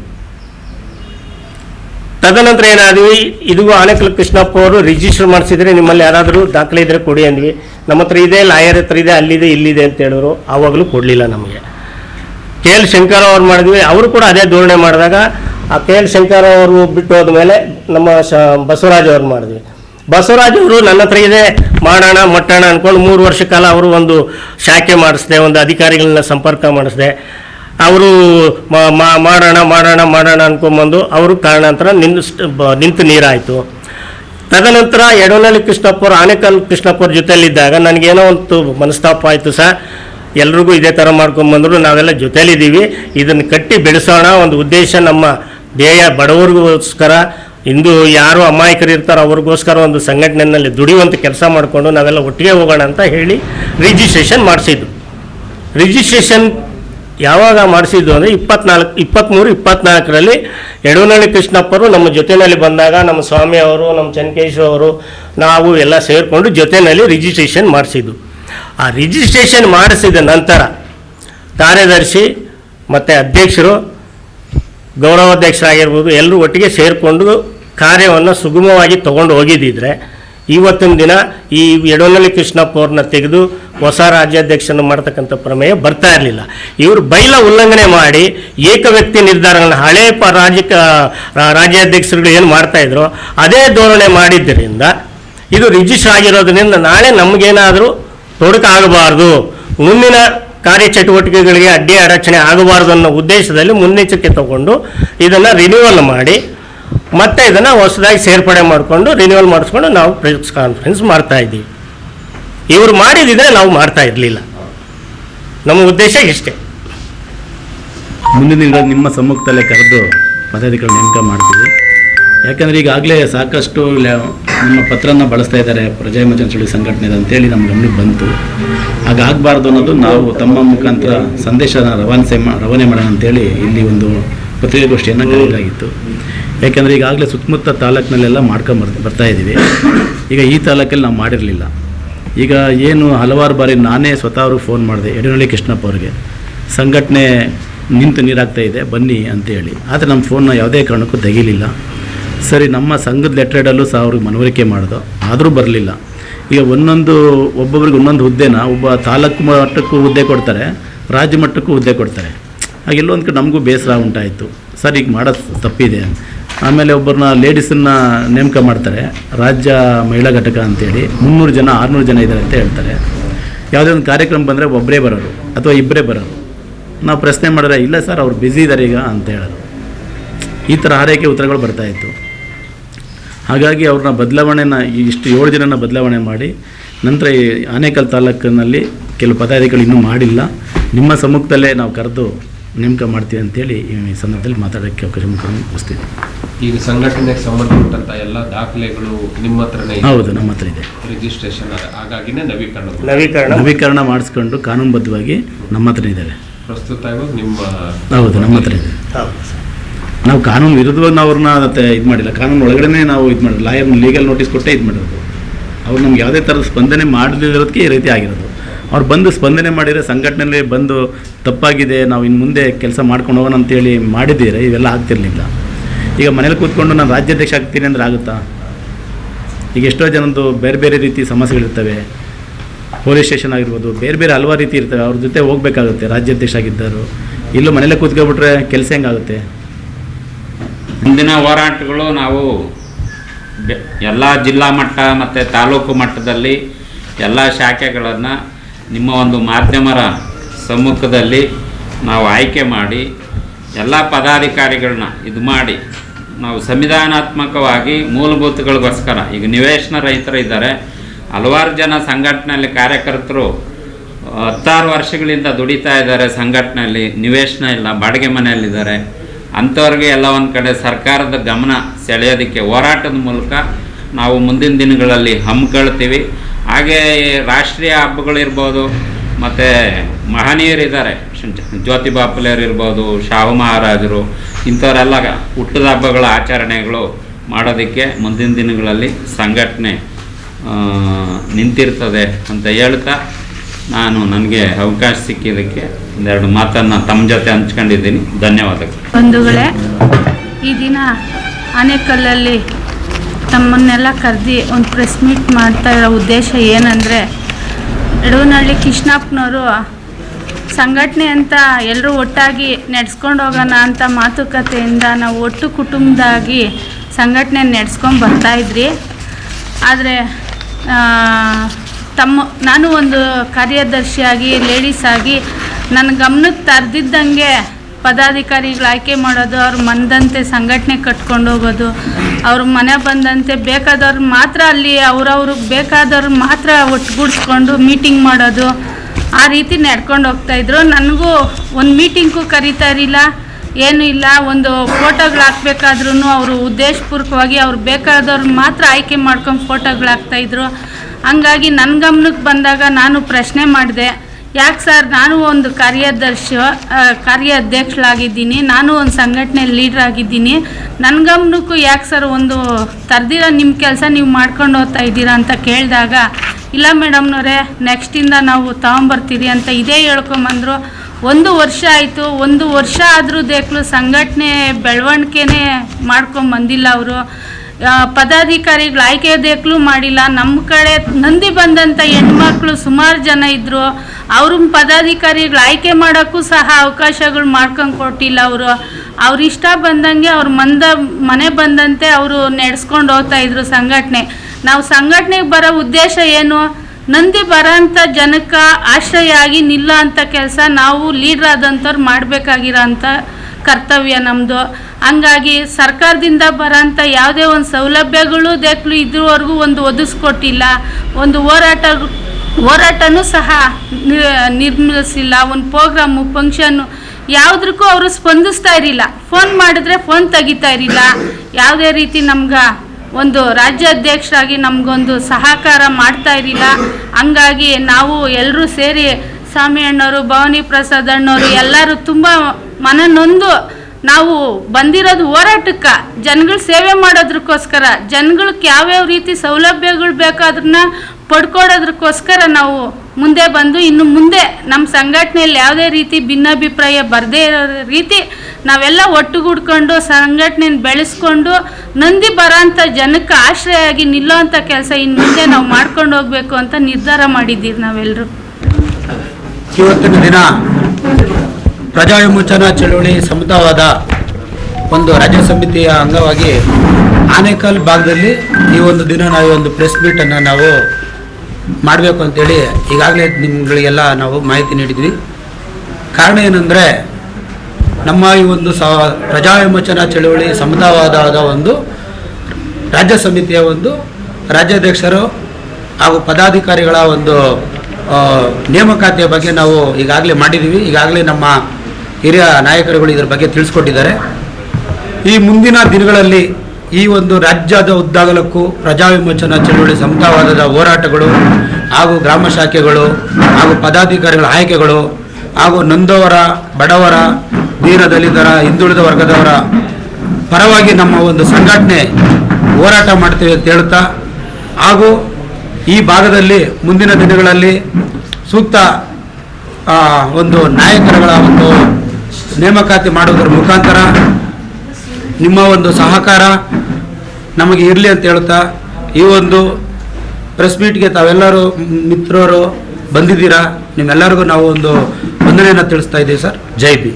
ತದನಂತರ ಏನಾದ್ವಿ? ಇದು ಆನೇಕಲ್ ಕೃಷ್ಣಪ್ಪ ಅವರು ರಿಜಿಸ್ಟರ್ ಮಾಡಿಸಿದ್ರೆ ನಿಮ್ಮಲ್ಲಿ ಯಾರಾದರೂ ದಾಖಲೆ ಇದ್ರೆ ಕೊಡಿ ಅಂದ್ವಿ. ನಮ್ಮ ಹತ್ರ ಇದೆ ಲಾಯರ್ ಹತ್ರ ಇದೆ, ಅಲ್ಲಿದೆ, ಇಲ್ಲಿದೆ ಅಂತ ಹೇಳಿದ್ರು. ಆವಾಗಲೂ ಕೊಡಲಿಲ್ಲ ನಮಗೆ. ಕೆ ಎಲ್ ಶಂಕರ್ ಅವ್ರು ಮಾಡಿದ್ವಿ. ಅವರು ಕೂಡ ಅದೇ ಧೋರಣೆ ಮಾಡಿದಾಗ ಆ ಕೆ ಎಲ್ ಶಂಕರ್ ಅವರು ಬಿಟ್ಟು ಹೋದ್ಮೇಲೆ ನಮ್ಮ ಶ ಬಸವರಾಜ್ ಅವ್ರು ಮಾಡಿದ್ವಿ. ಬಸವರಾಜ್ ಅವರು ನನ್ನ ಹತ್ರ ಇದೆ, ಮಾಡೋಣ, ಮಟ್ಟೋಣ ಅಂದ್ಕೊಂಡು ಮೂರು ವರ್ಷ ಕಾಲ ಅವರು ಒಂದು ಶಾಖೆ ಮಾಡಿಸಿದೆ, ಒಂದು ಅಧಿಕಾರಿಗಳನ್ನ ಸಂಪರ್ಕ ಮಾಡಿಸಿದೆ. ಅವರು ಮಾಡೋಣ ಮಾಡೋಣ ಮಾಡೋಣ ಅನ್ಕೊಂಬಂದು ಅವರು ಕಾರಣಾಂತರ ನಿಂದು ನಿಂತು ನೀರಾಯಿತು. ತದನಂತರ ಯಡವನಹಳ್ಳಿ ಕೃಷ್ಣಪ್ಪರು ಆನೇಕಲ್ ಕೃಷ್ಣಪ್ಪರ ಜೊತೆಯಲ್ಲಿದ್ದಾಗ ನನಗೇನೋ ಒಂದು ಮನಸ್ತಾಪ ಆಯಿತು ಸರ್. ಎಲ್ರಿಗೂ ಇದೇ ಥರ ಮಾಡ್ಕೊಂಬಂದ್ರು ನಾವೆಲ್ಲ ಜೊತೆಯಲ್ಲಿದ್ದೀವಿ. ಇದನ್ನು ಕಟ್ಟಿ ಬೆಳೆಸೋಣ, ಒಂದು ಉದ್ದೇಶ ನಮ್ಮ ಧ್ಯೇಯ ಬಡವರಿಗೋಸ್ಕರ ಇಂದು ಯಾರು ಅಮಾಯಕರು ಇರ್ತಾರೋ ಅವ್ರಿಗೋಸ್ಕರ ಒಂದು ಸಂಘಟನೆಯಲ್ಲಿ ದುಡಿಯುವಂಥ ಕೆಲಸ ಮಾಡಿಕೊಂಡು ನಾವೆಲ್ಲ ಒಟ್ಟಿಗೆ ಹೋಗೋಣ ಅಂತ ಹೇಳಿ ರಿಜಿಸ್ಟ್ರೇಷನ್ ಮಾಡಿಸಿದ್ದು. ರಿಜಿಸ್ಟ್ರೇಷನ್ ಯಾವಾಗ ಮಾಡಿಸಿದ್ದು ಅಂದರೆ ಇಪ್ಪತ್ನಾಲ್ಕು ಇಪ್ಪತ್ತ್ಮೂರು ಇಪ್ಪತ್ನಾಲ್ಕರಲ್ಲಿ ಯಡವನಹಳ್ಳಿ ಕೃಷ್ಣಪ್ಪರು ನಮ್ಮ ಜೊತೆಯಲ್ಲಿ ಬಂದಾಗ ನಮ್ಮ ಸ್ವಾಮಿ ಅವರು, ನಮ್ಮ ಚನ್ಕೇಶ್ ಅವರು, ನಾವು ಎಲ್ಲ ಸೇರಿಕೊಂಡು ಜೊತೆಯಲ್ಲಿ ರಿಜಿಸ್ಟ್ರೇಷನ್ ಮಾಡಿಸಿದ್ದು. ಆ ರಿಜಿಸ್ಟ್ರೇಷನ್ ಮಾಡಿಸಿದ ನಂತರ ಕಾರ್ಯದರ್ಶಿ ಮತ್ತು ಅಧ್ಯಕ್ಷರು ಗೌರವಾಧ್ಯಕ್ಷರಾಗಿರ್ಬೋದು, ಎಲ್ಲರೂ ಒಟ್ಟಿಗೆ ಸೇರಿಕೊಂಡು ಕಾರ್ಯವನ್ನು ಸುಗಮವಾಗಿ ತಗೊಂಡು ಹೋಗಿದ್ದಿದ್ರೆ, ಇವತ್ತಿನ ದಿನ ಈ ಯಡವನಹಳ್ಳಿ ಕೃಷ್ಣಪ್ಪ ಅವ್ರನ್ನ ತೆಗೆದು ಹೊಸ ರಾಜ್ಯಾಧ್ಯಕ್ಷನ ಮಾಡ್ತಕ್ಕಂಥ ಪ್ರಮೇಯ ಬರ್ತಾ ಇರಲಿಲ್ಲ. ಇವರು ಬೈಲ ಉಲ್ಲಂಘನೆ ಮಾಡಿ ಏಕ ವ್ಯಕ್ತಿ ನಿರ್ಧಾರಗಳನ್ನ ಹಳೆ ಪ ರಾಜಕ ರಾಜ್ಯಾಧ್ಯಕ್ಷರುಗಳು ಏನು ಮಾಡ್ತಾಯಿದ್ರು ಅದೇ ಧೋರಣೆ ಮಾಡಿದ್ದರಿಂದ ಇದು ರಿಜಿಸ್ಟರ್ ಆಗಿರೋದ್ರಿಂದ ನಾಳೆ ನಮಗೇನಾದರೂ ತೊಡಕಾಗಬಾರ್ದು. ಮುಂದಿನ ಕಾರ್ಯಚಟುವಟಿಕೆಗಳಿಗೆ ಅಡ್ಡಿ ಅಡಚಣೆ ಆಗಬಾರದು ಅನ್ನೋ ಉದ್ದೇಶದಲ್ಲಿ ಮುನ್ನೆಚ್ಚರಿಕೆ ತಗೊಂಡು ಇದನ್ನು ರಿನ್ಯೂವಲ್ ಮಾಡಿ, ಮತ್ತೆ ಇದನ್ನು ಹೊಸದಾಗಿ ಸೇರ್ಪಡೆ ಮಾಡಿಕೊಂಡು ರಿನ್ಯೂವಲ್ ಮಾಡಿಸ್ಕೊಂಡು ನಾವು ಪ್ರೆಸ್ ಕಾನ್ಫರೆನ್ಸ್ ಮಾಡ್ತಾ ಇದ್ದೀವಿ. ಇವರು ಮಾಡಿದಿದ್ರೆ ನಾವು ಮಾಡ್ತಾ ಇರಲಿಲ್ಲ. ನಮ್ಮ ಉದ್ದೇಶ ಇಷ್ಟೇ. ಮುಂದಿನ ನಿಮ್ಮ ಸಮ್ಮುಖದಲ್ಲೇ ಕರೆದು ಪದಾಧಿಕಾರಿ ನೇಮಕ ಮಾಡ್ತೀವಿ. ಯಾಕಂದರೆ ಈಗಾಗಲೇ ಸಾಕಷ್ಟು ನಮ್ಮ ಪತ್ರನ ಬಳಸ್ತಾ ಇದ್ದಾರೆ ಸುಳಿ ಸಂಘಟನೆ ಅಂತೇಳಿ ನಮ್ಮ ಗಮನಕ್ಕೆ ಬಂತು. ಹಾಗಾಗಬಾರ್ದು ಅನ್ನೋದು ನಾವು ತಮ್ಮ ಮುಖಾಂತರ ಸಂದೇಶನ ರವಾನಿಸೆ ರವಾನೆ ಮಾಡೋಣ ಅಂತೇಳಿ ಇಲ್ಲಿ ಒಂದು ಪತ್ರಿಕಾಗೋಷ್ಠಿಯನ್ನು ಕರೆಯಲಾಗಿತ್ತು. ಯಾಕೆಂದರೆ ಈಗಾಗಲೇ ಸುತ್ತಮುತ್ತ ತಾಲೂಕಿನಲ್ಲೆಲ್ಲ ಮಾಡ್ಕೊಂಬರ್ ಬರ್ತಾ ಇದ್ದೀವಿ. ಈಗ ಈ ತಾಲೂಕಲ್ಲಿ ನಾವು ಮಾಡಿರಲಿಲ್ಲ. ಈಗ ಏನು ಹಲವಾರು ಬಾರಿ ನಾನೇ ಸ್ವತಃ ಅವ್ರಿಗೆ ಫೋನ್ ಮಾಡಿದೆ ಯಡಿಯೂರಳ್ಳಿ ಕೃಷ್ಣಪ್ಪ ಅವ್ರಿಗೆ. ಸಂಘಟನೆ ನಿಂತು ನೀರಾಗ್ತಾ ಇದೆ, ಬನ್ನಿ ಅಂತೇಳಿ. ಆದರೆ ನಮ್ಮ ಫೋನ್ನ ಯಾವುದೇ ಕಾರಣಕ್ಕೂ ತೆಗೀಲಿಲ್ಲ. ಸರಿ, ನಮ್ಮ ಸಂಘದ ಲೆಟ್ರೇಡಲ್ಲೂ ಸಹ ಅವ್ರಿಗೆ ಮನವರಿಕೆ ಮಾಡಿದೋ, ಆದರೂ ಬರಲಿಲ್ಲ. ಈಗ ಒಂದೊಂದು, ಒಬ್ಬೊಬ್ರಿಗೆ ಒಂದೊಂದು ಹುದ್ದೆನ ಒಬ್ಬ ತಾಲೂಕು ಮಟ್ಟಕ್ಕೂ ಹುದ್ದೆ ಕೊಡ್ತಾರೆ, ರಾಜ್ಯ ಮಟ್ಟಕ್ಕೂ ಹುದ್ದೆ ಕೊಡ್ತಾರೆ. ಹಾಗೆಲ್ಲೊಂದು ಕಡೆ ನಮಗೂ ಬೇಸರ ಉಂಟಾಯಿತು. ಸರ್, ಈಗ ಮಾಡೋದು ತಪ್ಪಿದೆ. ಆಮೇಲೆ ಒಬ್ಬರನ್ನ ಲೇಡೀಸನ್ನ ನೇಮಕ ಮಾಡ್ತಾರೆ. ರಾಜ್ಯ ಮಹಿಳಾ ಘಟಕ ಅಂತೇಳಿ ಮುನ್ನೂರು ಜನ, ಆರುನೂರು ಜನ ಇದ್ದಾರೆ ಅಂತ ಹೇಳ್ತಾರೆ. ಯಾವುದೇ ಒಂದು ಕಾರ್ಯಕ್ರಮ ಬಂದರೆ ಒಬ್ಬರೇ ಬರೋರು ಅಥವಾ ಇಬ್ಬರೇ ಬರೋರು. ನಾವು ಪ್ರಶ್ನೆ ಮಾಡಿದ್ರೆ, ಇಲ್ಲ ಸರ್, ಅವ್ರು ಬ್ಯುಸಿ ಇದ್ದಾರೆ ಈಗ ಅಂತ ಹೇಳೋರು. ಈ ಥರ ಆರೈಕೆ ಉತ್ತರಗಳು ಬರ್ತಾಯಿತ್ತು ಹಾಗಾಗಿ ಅವ್ರನ್ನ ಬದಲಾವಣೆನ ಈ ಇಷ್ಟು ಏಳು ಜನನ ಬದಲಾವಣೆ ಮಾಡಿ ನಂತರ ಈ ಆನೇಕಲ್ ತಾಲೂಕಿನಲ್ಲಿ ಕೆಲವು ಪದಾಧಿಕಾರಿಗಳು ಇನ್ನೂ ಮಾಡಿಲ್ಲ. ನಿಮ್ಮ ಸಮ್ಮುಖದಲ್ಲೇ ನಾವು ಕರೆದು ನೇಮಕ ಮಾಡ್ತೀವಿ ಅಂತೇಳಿ ಈ ಸಂದರ್ಭದಲ್ಲಿ ಮಾತಾಡೋಕ್ಕೆ ಅವಕಾಶ ಮುಗಿಸ್ತೀವಿ ಈಗ ಸಂಘಟನೆಗೆ ಸಂಬಂಧಪಟ್ಟಂತ ಎಲ್ಲ ದಾಖಲೆಗಳು ನಿಮ್ಮ ಹತ್ರನೇ ಹೌದು ನಮ್ಮ ಹತ್ರ ಇದೆ. ರಿಜಿಸ್ಟ್ರೇಷನ್ ಹಾಗಾಗಿನೇ ನವೀಕರಣ ನವೀಕರಣ? ನವೀಕರಣ ಮಾಡಿಸ್ಕೊಂಡು ಕಾನೂನುಬದ್ಧವಾಗಿ ನಮ್ಮ ಹತ್ರ ಇದ್ದಾವೆ. ಪ್ರಸ್ತುತ ಇವಾಗ ನಿಮ್ಮ ಹೌದು ನಮ್ಮ ಹತ್ರ ಇದೆ. ಹೌದು. ಸರ್. ನಾವು ಕಾನೂನು ವಿರುದ್ಧವಾಗಿ ನಾವು ಅವ್ರನ್ನ ಇದು ಮಾಡಿಲ್ಲ. ಕಾನೂನು ಒಳಗಡೆ ನಾವು ಇದು ಮಾಡಿಲ್ಲ. ಲಾಯರ್ ಲೀಗಲ್ ನೋಟಿಸ್ ಕೊಟ್ಟೇ ಇದು ಮಾಡಿರೋದು. ಅವ್ರು ನಮ್ಗೆ ಯಾವುದೇ ಥರದ ಸ್ಪಂದನೆ ಮಾಡಲಿರೋದಕ್ಕೆ ಈ ರೀತಿ ಆಗಿರೋದು. ಅವ್ರು ಬಂದು ಸ್ಪಂದನೆ ಮಾಡಿದರೆ ಸಂಘಟನೆಯಲ್ಲಿ ಬಂದು ತಪ್ಪಾಗಿದೆ, ನಾವು ಇನ್ನು ಮುಂದೆ ಕೆಲಸ ಮಾಡ್ಕೊಂಡು ಹೋಗೋಣ ಅಂತೇಳಿ ಮಾಡಿದ್ದೀರಿ? ಇವೆಲ್ಲ ಆಗ್ತಿರ್ಲಿಲ್ಲ. ಈಗ ಮನೇಲಿ ಕೂತ್ಕೊಂಡು ನಾನು ರಾಜ್ಯಾಧ್ಯಕ್ಷ ಆಗ್ತೀನಿ ಅಂದರೆ ಆಗುತ್ತಾ? ಈಗ ಎಷ್ಟೋ ಜನದ್ದು ಬೇರೆ ಬೇರೆ ರೀತಿ ಸಮಸ್ಯೆಗಳಿರ್ತವೆ. ಪೊಲೀಸ್ ಸ್ಟೇಷನ್ ಆಗಿರ್ಬೋದು, ಬೇರೆ ಬೇರೆ ಹಲವಾರು ರೀತಿ ಇರ್ತವೆ. ಅವ್ರ ಜೊತೆ ಹೋಗಬೇಕಾಗುತ್ತೆ ರಾಜ್ಯಾಧ್ಯಕ್ಷ ಆಗಿದ್ದರು ಇಲ್ಲೂ ಮನೇಲೆ ಕೂತ್ಕೊಬಿಟ್ರೆ ಕೆಲಸ ಹೆಂಗಾಗುತ್ತೆ? ಮುಂದಿನ ಹೋರಾಟಗಳು ನಾವು ಎಲ್ಲ ಜಿಲ್ಲಾ ಮಟ್ಟ ಮತ್ತು ತಾಲೂಕು ಮಟ್ಟದಲ್ಲಿ ಎಲ್ಲ ಶಾಖೆಗಳನ್ನು ನಿಮ್ಮ ಒಂದು ಮಾಧ್ಯಮರ ಸಮ್ಮುಖದಲ್ಲಿ ನಾವು ಆಯ್ಕೆ ಮಾಡಿ ಎಲ್ಲ ಪದಾಧಿಕಾರಿಗಳನ್ನ ಇದು ಮಾಡಿ ನಾವು ಸಂವಿಧಾನಾತ್ಮಕವಾಗಿ ಮೂಲಭೂತಗಳಿಗೋಸ್ಕರ, ಈಗ ನಿವೇಶನ ರೈತರು ಇದ್ದಾರೆ, ಹಲವಾರು ಜನ ಸಂಘಟನೆಯಲ್ಲಿ ಕಾರ್ಯಕರ್ತರು ಹತ್ತಾರು ವರ್ಷಗಳಿಂದ ದುಡಿತಾ ಇದ್ದಾರೆ ಸಂಘಟನೆಯಲ್ಲಿ, ನಿವೇಶನ ಇಲ್ಲ, ಬಾಡಿಗೆ ಮನೆಯಲ್ಲಿದ್ದಾರೆ. ಅಂಥವ್ರಿಗೆ ಎಲ್ಲ ಒಂದು ಕಡೆ ಸರ್ಕಾರದ ಗಮನ ಸೆಳೆಯೋದಕ್ಕೆ ಹೋರಾಟದ ಮೂಲಕ ನಾವು ಮುಂದಿನ ದಿನಗಳಲ್ಲಿ ಹಮ್ಮಿಕೊಳ್ತೀವಿ. ಹಾಗೇ ರಾಷ್ಟ್ರೀಯ ಹಬ್ಬಗಳಿರ್ಬೋದು ಮತ್ತು ಮಹನೀಯರಿದ್ದಾರೆ ಜ್ಯೋತಿ ಫುಲೆಯರ್ ಇರ್ಬೋದು, ಶಾಹು ಮಹಾರಾಜರು, ಇಂಥವರೆಲ್ಲ ಹುಟ್ಟದ ಹಬ್ಬಗಳ ಆಚರಣೆಗಳು ಮಾಡೋದಕ್ಕೆ ಮುಂದಿನ ದಿನಗಳಲ್ಲಿ ಸಂಘಟನೆ ನಿಂತಿರ್ತದೆ ಅಂತ ಹೇಳ್ತಾ ನಾನು ನನಗೆ ಅವಕಾಶ ಸಿಕ್ಕಿದ್ದಕ್ಕೆ ಒಂದೆರಡು ಮಾತನ್ನು ತಮ್ಮ ಜೊತೆ ಹಂಚ್ಕೊಂಡಿದ್ದೀನಿ. ಧನ್ಯವಾದಗಳು. ಬಂಧುಗಳೇ, ಈ ದಿನ ಆನೆಕಲ್ಲಲ್ಲಿ ತಮ್ಮನ್ನೆಲ್ಲ ಕರೆದಿ ಒಂದು ಪ್ರೆಸ್ ಮೀಟ್ ಮಾಡ್ತಾ ಇರೋ ಉದ್ದೇಶ ಏನಂದರೆ ಯಡವನಹಳ್ಳಿ ಕೃಷ್ಣಪ್ಪನವರು ಸಂಘಟನೆ ಅಂತ ಎಲ್ಲರೂ ಒಟ್ಟಾಗಿ ನಡೆಸ್ಕೊಂಡು ಹೋಗೋಣ ಅಂತ ಮಾತುಕತೆಯಿಂದ ನಾವು ಒಟ್ಟು ಕುಟುಂಬದಾಗಿ ಸಂಘಟನೆ ನಡೆಸ್ಕೊಂಡು ಬರ್ತಾಯಿದ್ರಿ ಆದರೆ ತಮ್ಮ, ನಾನು ಒಂದು ಕಾರ್ಯದರ್ಶಿಯಾಗಿ ಲೇಡೀಸ್ ಆಗಿ, ನನ್ನ ಗಮನಕ್ಕೆ ತರ್ದಿದ್ದಂಗೆ ಪದಾಧಿಕಾರಿಗಳು ಆಯ್ಕೆ ಮಾಡೋದು, ಅವ್ರ ಮಂದಂತೆ ಸಂಘಟನೆ ಕಟ್ಕೊಂಡು ಹೋಗೋದು, ಅವ್ರ ಮನೆ ಬಂದಂತೆ ಬೇಕಾದವ್ರು ಮಾತ್ರ ಅಲ್ಲಿ ಅವ್ರವ್ರಿಗೆ ಬೇಕಾದವ್ರು ಮಾತ್ರ ಒಟ್ಟುಗೂಡಿಸ್ಕೊಂಡು ಮೀಟಿಂಗ್ ಮಾಡೋದು, ಆ ರೀತಿ ನಡ್ಕೊಂಡು ಹೋಗ್ತಾಯಿದ್ರು ನನಗೂ ಒಂದು ಮೀಟಿಂಗೂ ಕರೀತಾ ಇರಲಿಲ್ಲ, ಏನೂ ಇಲ್ಲ. ಒಂದು ಫೋಟೋಗಳು ಹಾಕ್ಬೇಕಾದ್ರೂ ಅವರು ಉದ್ದೇಶಪೂರ್ವಕವಾಗಿ ಅವ್ರು ಬೇಕಾದವ್ರು ಮಾತ್ರ ಆಯ್ಕೆ ಮಾಡ್ಕೊಂಡು ಫೋಟೋಗಳು ಹಾಕ್ತಾಯಿದ್ರು ಹಂಗಾಗಿ ನನ್ನ ಗಮನಕ್ಕೆ ಬಂದಾಗ ನಾನು ಪ್ರಶ್ನೆ ಮಾಡಿದೆ, ಯಾಕೆ ಸರ್ ನಾನು ಒಂದು ಕಾರ್ಯದರ್ಶಿ ಕಾರ್ಯ ಕಾರ್ಯಾಧ್ಯಕ್ಷಳಾಗಿದ್ದೀನಿ, ನಾನು ಒಂದು ಸಂಘಟನೆ ಲೀಡರ್ ಆಗಿದ್ದೀನಿ ನನ್ನ ಗಮನಕ್ಕೂ ಯಾಕೆ ಸರ್ ಒಂದು ತರ್ದಿರೋ ನಿಮ್ಮ ಕೆಲಸ ನೀವು ಮಾಡ್ಕೊಂಡು ಹೋಗ್ತಾ ಇದ್ದೀರಾ ಅಂತ ಕೇಳಿದಾಗ, ಇಲ್ಲ ಮೇಡಮ್ನವರೇ ನೆಕ್ಸ್ಟಿಂದ ನಾವು ತೊಗೊಂಬರ್ತೀರಿ ಅಂತ ಇದೇ ಹೇಳ್ಕೊಂಬಂದರು. ಒಂದು ವರ್ಷ ಆಯಿತು, ಒಂದು ವರ್ಷ ಆದರೂ ದೇಕ್ಲು ಸಂಘಟನೆ ಬೆಳವಣಿಗೆನೇ ಮಾಡ್ಕೊಂಬಂದಿಲ್ಲ ಅವರು. ಪದಾಧಿಕಾರಿಗಳು ಆಯ್ಕೆ ದೇಕ್ಲು ಮಾಡಿಲ್ಲ. ನಮ್ಮ ಕಡೆ ನಂದಿ ಬಂದಂಥ ಹೆಣ್ಮಕ್ಳು ಸುಮಾರು ಜನ ಇದ್ದರು ಅವ್ರ ಪದಾಧಿಕಾರಿಗಳು ಆಯ್ಕೆ ಮಾಡೋಕ್ಕೂ ಸಹ ಅವಕಾಶಗಳು ಮಾಡ್ಕೊಂಡು ಕೊಟ್ಟಿಲ್ಲ ಅವರು. ಅವ್ರ ಇಷ್ಟ ಬಂದಂಗೆ ಅವ್ರ ಮಂದ, ಮನೆ ಬಂದಂತೆ ಅವರು ನಡೆಸ್ಕೊಂಡು ಹೋಗ್ತಾ ಇದ್ರು ಸಂಘಟನೆ. ನಾವು ಸಂಘಟನೆಗೆ ಬರೋ ಉದ್ದೇಶ ಏನು? ನಂದಿ ಬರೋಂಥ ಜನಕ್ಕೆ ಆಶ್ರಯ ಆಗಿ ನಿಲ್ಲೋ ಅಂಥ ಕೆಲಸ ನಾವು ಲೀಡ್ರ್ ಆದಂಥವ್ರು ಮಾಡಬೇಕಾಗಿರೋ ಅಂಥ ಕರ್ತವ್ಯ ನಮ್ಮದು ಹಂಗಾಗಿ ಸರ್ಕಾರದಿಂದ ಬರೋಂಥ ಯಾವುದೇ ಒಂದು ಸೌಲಭ್ಯಗಳು ದೇಕ್ಲು ಇದ್ರವರೆಗೂ ಒಂದು ಒದಗಿಸ್ಕೊಟ್ಟಿಲ್ಲ. ಒಂದು ಹೋರಾಟ, ಹೋರಾಟನೂ ಸಹ ನಿರ್ಮಿಸಿಲ್ಲ. ಒಂದು ಪ್ರೋಗ್ರಾಮು ಫಂಕ್ಷನ್ನು ಯಾವುದಕ್ಕೂ ಅವರು ಸ್ಪಂದಿಸ್ತಾ ಇರಲಿಲ್ಲ. ಫೋನ್ ಮಾಡಿದ್ರೆ ಫೋನ್ ತೆಗಿತಾ ಇರಲಿಲ್ಲ. ಯಾವುದೇ ರೀತಿ ನಮ್ಗೆ ಒಂದು ರಾಜ್ಯಾಧ್ಯಕ್ಷರಾಗಿ ನಮಗೊಂದು ಸಹಕಾರ ಮಾಡ್ತಾ ಇರಲಿಲ್ಲ. ಹಂಗಾಗಿ ನಾವು ಎಲ್ಲರೂ ಸೇರಿ ಸ್ವಾಮಿ ಅಣ್ಣವರು, ಭವಾನಿ ಪ್ರಸಾದ್ ಅಣ್ಣವರು ಎಲ್ಲರೂ ತುಂಬ ಮನನೊಂದು. ನಾವು ಬಂದಿರೋದು ಹೋರಾಟಕ್ಕೆ. ಜನಗಳ ಸೇವೆ ಮಾಡೋದಕ್ಕೋಸ್ಕರ ಜನಗಳಿಗೆ ಯಾವ್ಯಾವ ರೀತಿ ಸೌಲಭ್ಯಗಳು ಬೇಕಾದ್ರನ್ನ ಪಡ್ಕೊಡೋದಕ್ಕೋಸ್ಕರ ನಾವು ಮುಂದೆ ಬಂದು, ಇನ್ನು ಮುಂದೆ ನಮ್ಮ ಸಂಘಟನೆಯಲ್ಲಿ ಯಾವುದೇ ರೀತಿ ಭಿನ್ನಾಭಿಪ್ರಾಯ ಬರದೇ ಇರೋ ರೀತಿ ನಾವೆಲ್ಲ ಒಟ್ಟುಗೂಡ್ಕೊಂಡು, ಸಂಘಟನೆನ ಬೆಳೆಸ್ಕೊಂಡು, ನಂದಿ ಬರೋಂಥ ಜನಕ್ಕೆ ಆಶ್ರಯ ಆಗಿ ನಿಲ್ಲೋಂಥ ಕೆಲಸ ಇನ್ನು ಮುಂದೆ ನಾವು ಮಾಡ್ಕೊಂಡು ಹೋಗ್ಬೇಕು ಅಂತ ನಿರ್ಧಾರ ಮಾಡಿದ್ದೀವಿ ನಾವೆಲ್ಲರೂ ಇವತ್ತಿನ ದಿನ ಪ್ರಜಾ ವಿಮೋಚನಾ ಚಳವಳಿ ಸಮತವಾದ ಒಂದು ರಾಜ್ಯ ಸಮಿತಿಯ ಅಂಗವಾಗಿ ಆನೇಕಲ್ ಭಾಗದಲ್ಲಿ ಈ ಒಂದು ದಿನ ನಾವು ಒಂದು ಪ್ರೆಸ್ ಮೀಟನ್ನು ನಾವು ಮಾಡಬೇಕು ಅಂತೇಳಿ ಈಗಾಗಲೇ ನಿಮ್ಗಳಿಗೆಲ್ಲ ನಾವು ಮಾಹಿತಿ ನೀಡಿದ್ವಿ. ಕಾರಣ ಏನಂದರೆ ನಮ್ಮ ಈ ಒಂದು ಸ ಪ್ರಜಾ ವಿಮೋಚನಾ ಚಳವಳಿ ಸಮತವಾದ ಒಂದು ರಾಜ್ಯ ಸಮಿತಿಯ ಒಂದು ರಾಜ್ಯಾಧ್ಯಕ್ಷರು ಹಾಗೂ ಪದಾಧಿಕಾರಿಗಳ ಒಂದು ನೇಮಕಾತಿಯ ಬಗ್ಗೆ ನಾವು ಈಗಾಗಲೇ ಮಾಡಿದ್ದೀವಿ ಈಗಾಗಲೇ ನಮ್ಮ ಹಿರಿಯ ನಾಯಕರುಗಳು ಇದರ ಬಗ್ಗೆ ತಿಳಿಸ್ಕೊಟ್ಟಿದ್ದಾರೆ. ಈ ಮುಂದಿನ ದಿನಗಳಲ್ಲಿ ಈ ಒಂದು ರಾಜ್ಯದ ಉದ್ದಾಗಲಕ್ಕೂ ಪ್ರಜಾ ವಿಮೋಚನಾ ಚಳುವಳಿ ಸಮತಾವಾದದ ಹೋರಾಟಗಳು ಹಾಗೂ ಗ್ರಾಮ ಶಾಖೆಗಳು ಹಾಗೂ ಪದಾಧಿಕಾರಿಗಳ ಆಯ್ಕೆಗಳು ಹಾಗೂ ನೊಂದವರ, ಬಡವರ ದೀನ ದಲಿತರ ಹಿಂದುಳಿದ ವರ್ಗದವರ ಪರವಾಗಿ ನಮ್ಮ ಒಂದು ಸಂಘಟನೆ ಹೋರಾಟ ಮಾಡ್ತೇವೆ ಅಂತ ಹೇಳುತ್ತಾ ಹಾಗೂ ಈ ಭಾಗದಲ್ಲಿ ಮುಂದಿನ ದಿನಗಳಲ್ಲಿ ಸೂಕ್ತ ಒಂದು ನಾಯಕರುಗಳ ಒಂದು ನೇಮಕಾತಿ ಮಾಡುವುದರ ಮುಖಾಂತರ ನಿಮ್ಮ ಒಂದು ಸಹಕಾರ ನಮಗೆ ಇರಲಿ ಅಂತ ಹೇಳ್ತಾ ಈ ಒಂದು ಪ್ರೆಸ್ ಮೀಟ್ಗೆ ತಾವೆಲ್ಲರೂ ಮಿತ್ರರು ಬಂದಿದ್ದೀರಾ? ನಿಮ್ಮೆಲ್ಲರಿಗೂ ನಾವು ಒಂದು ವಂದನೆಯನ್ನು ತಿಳಿಸ್ತಾ ಇದ್ದೀವಿ ಸರ್. ಜೈ ಬಿ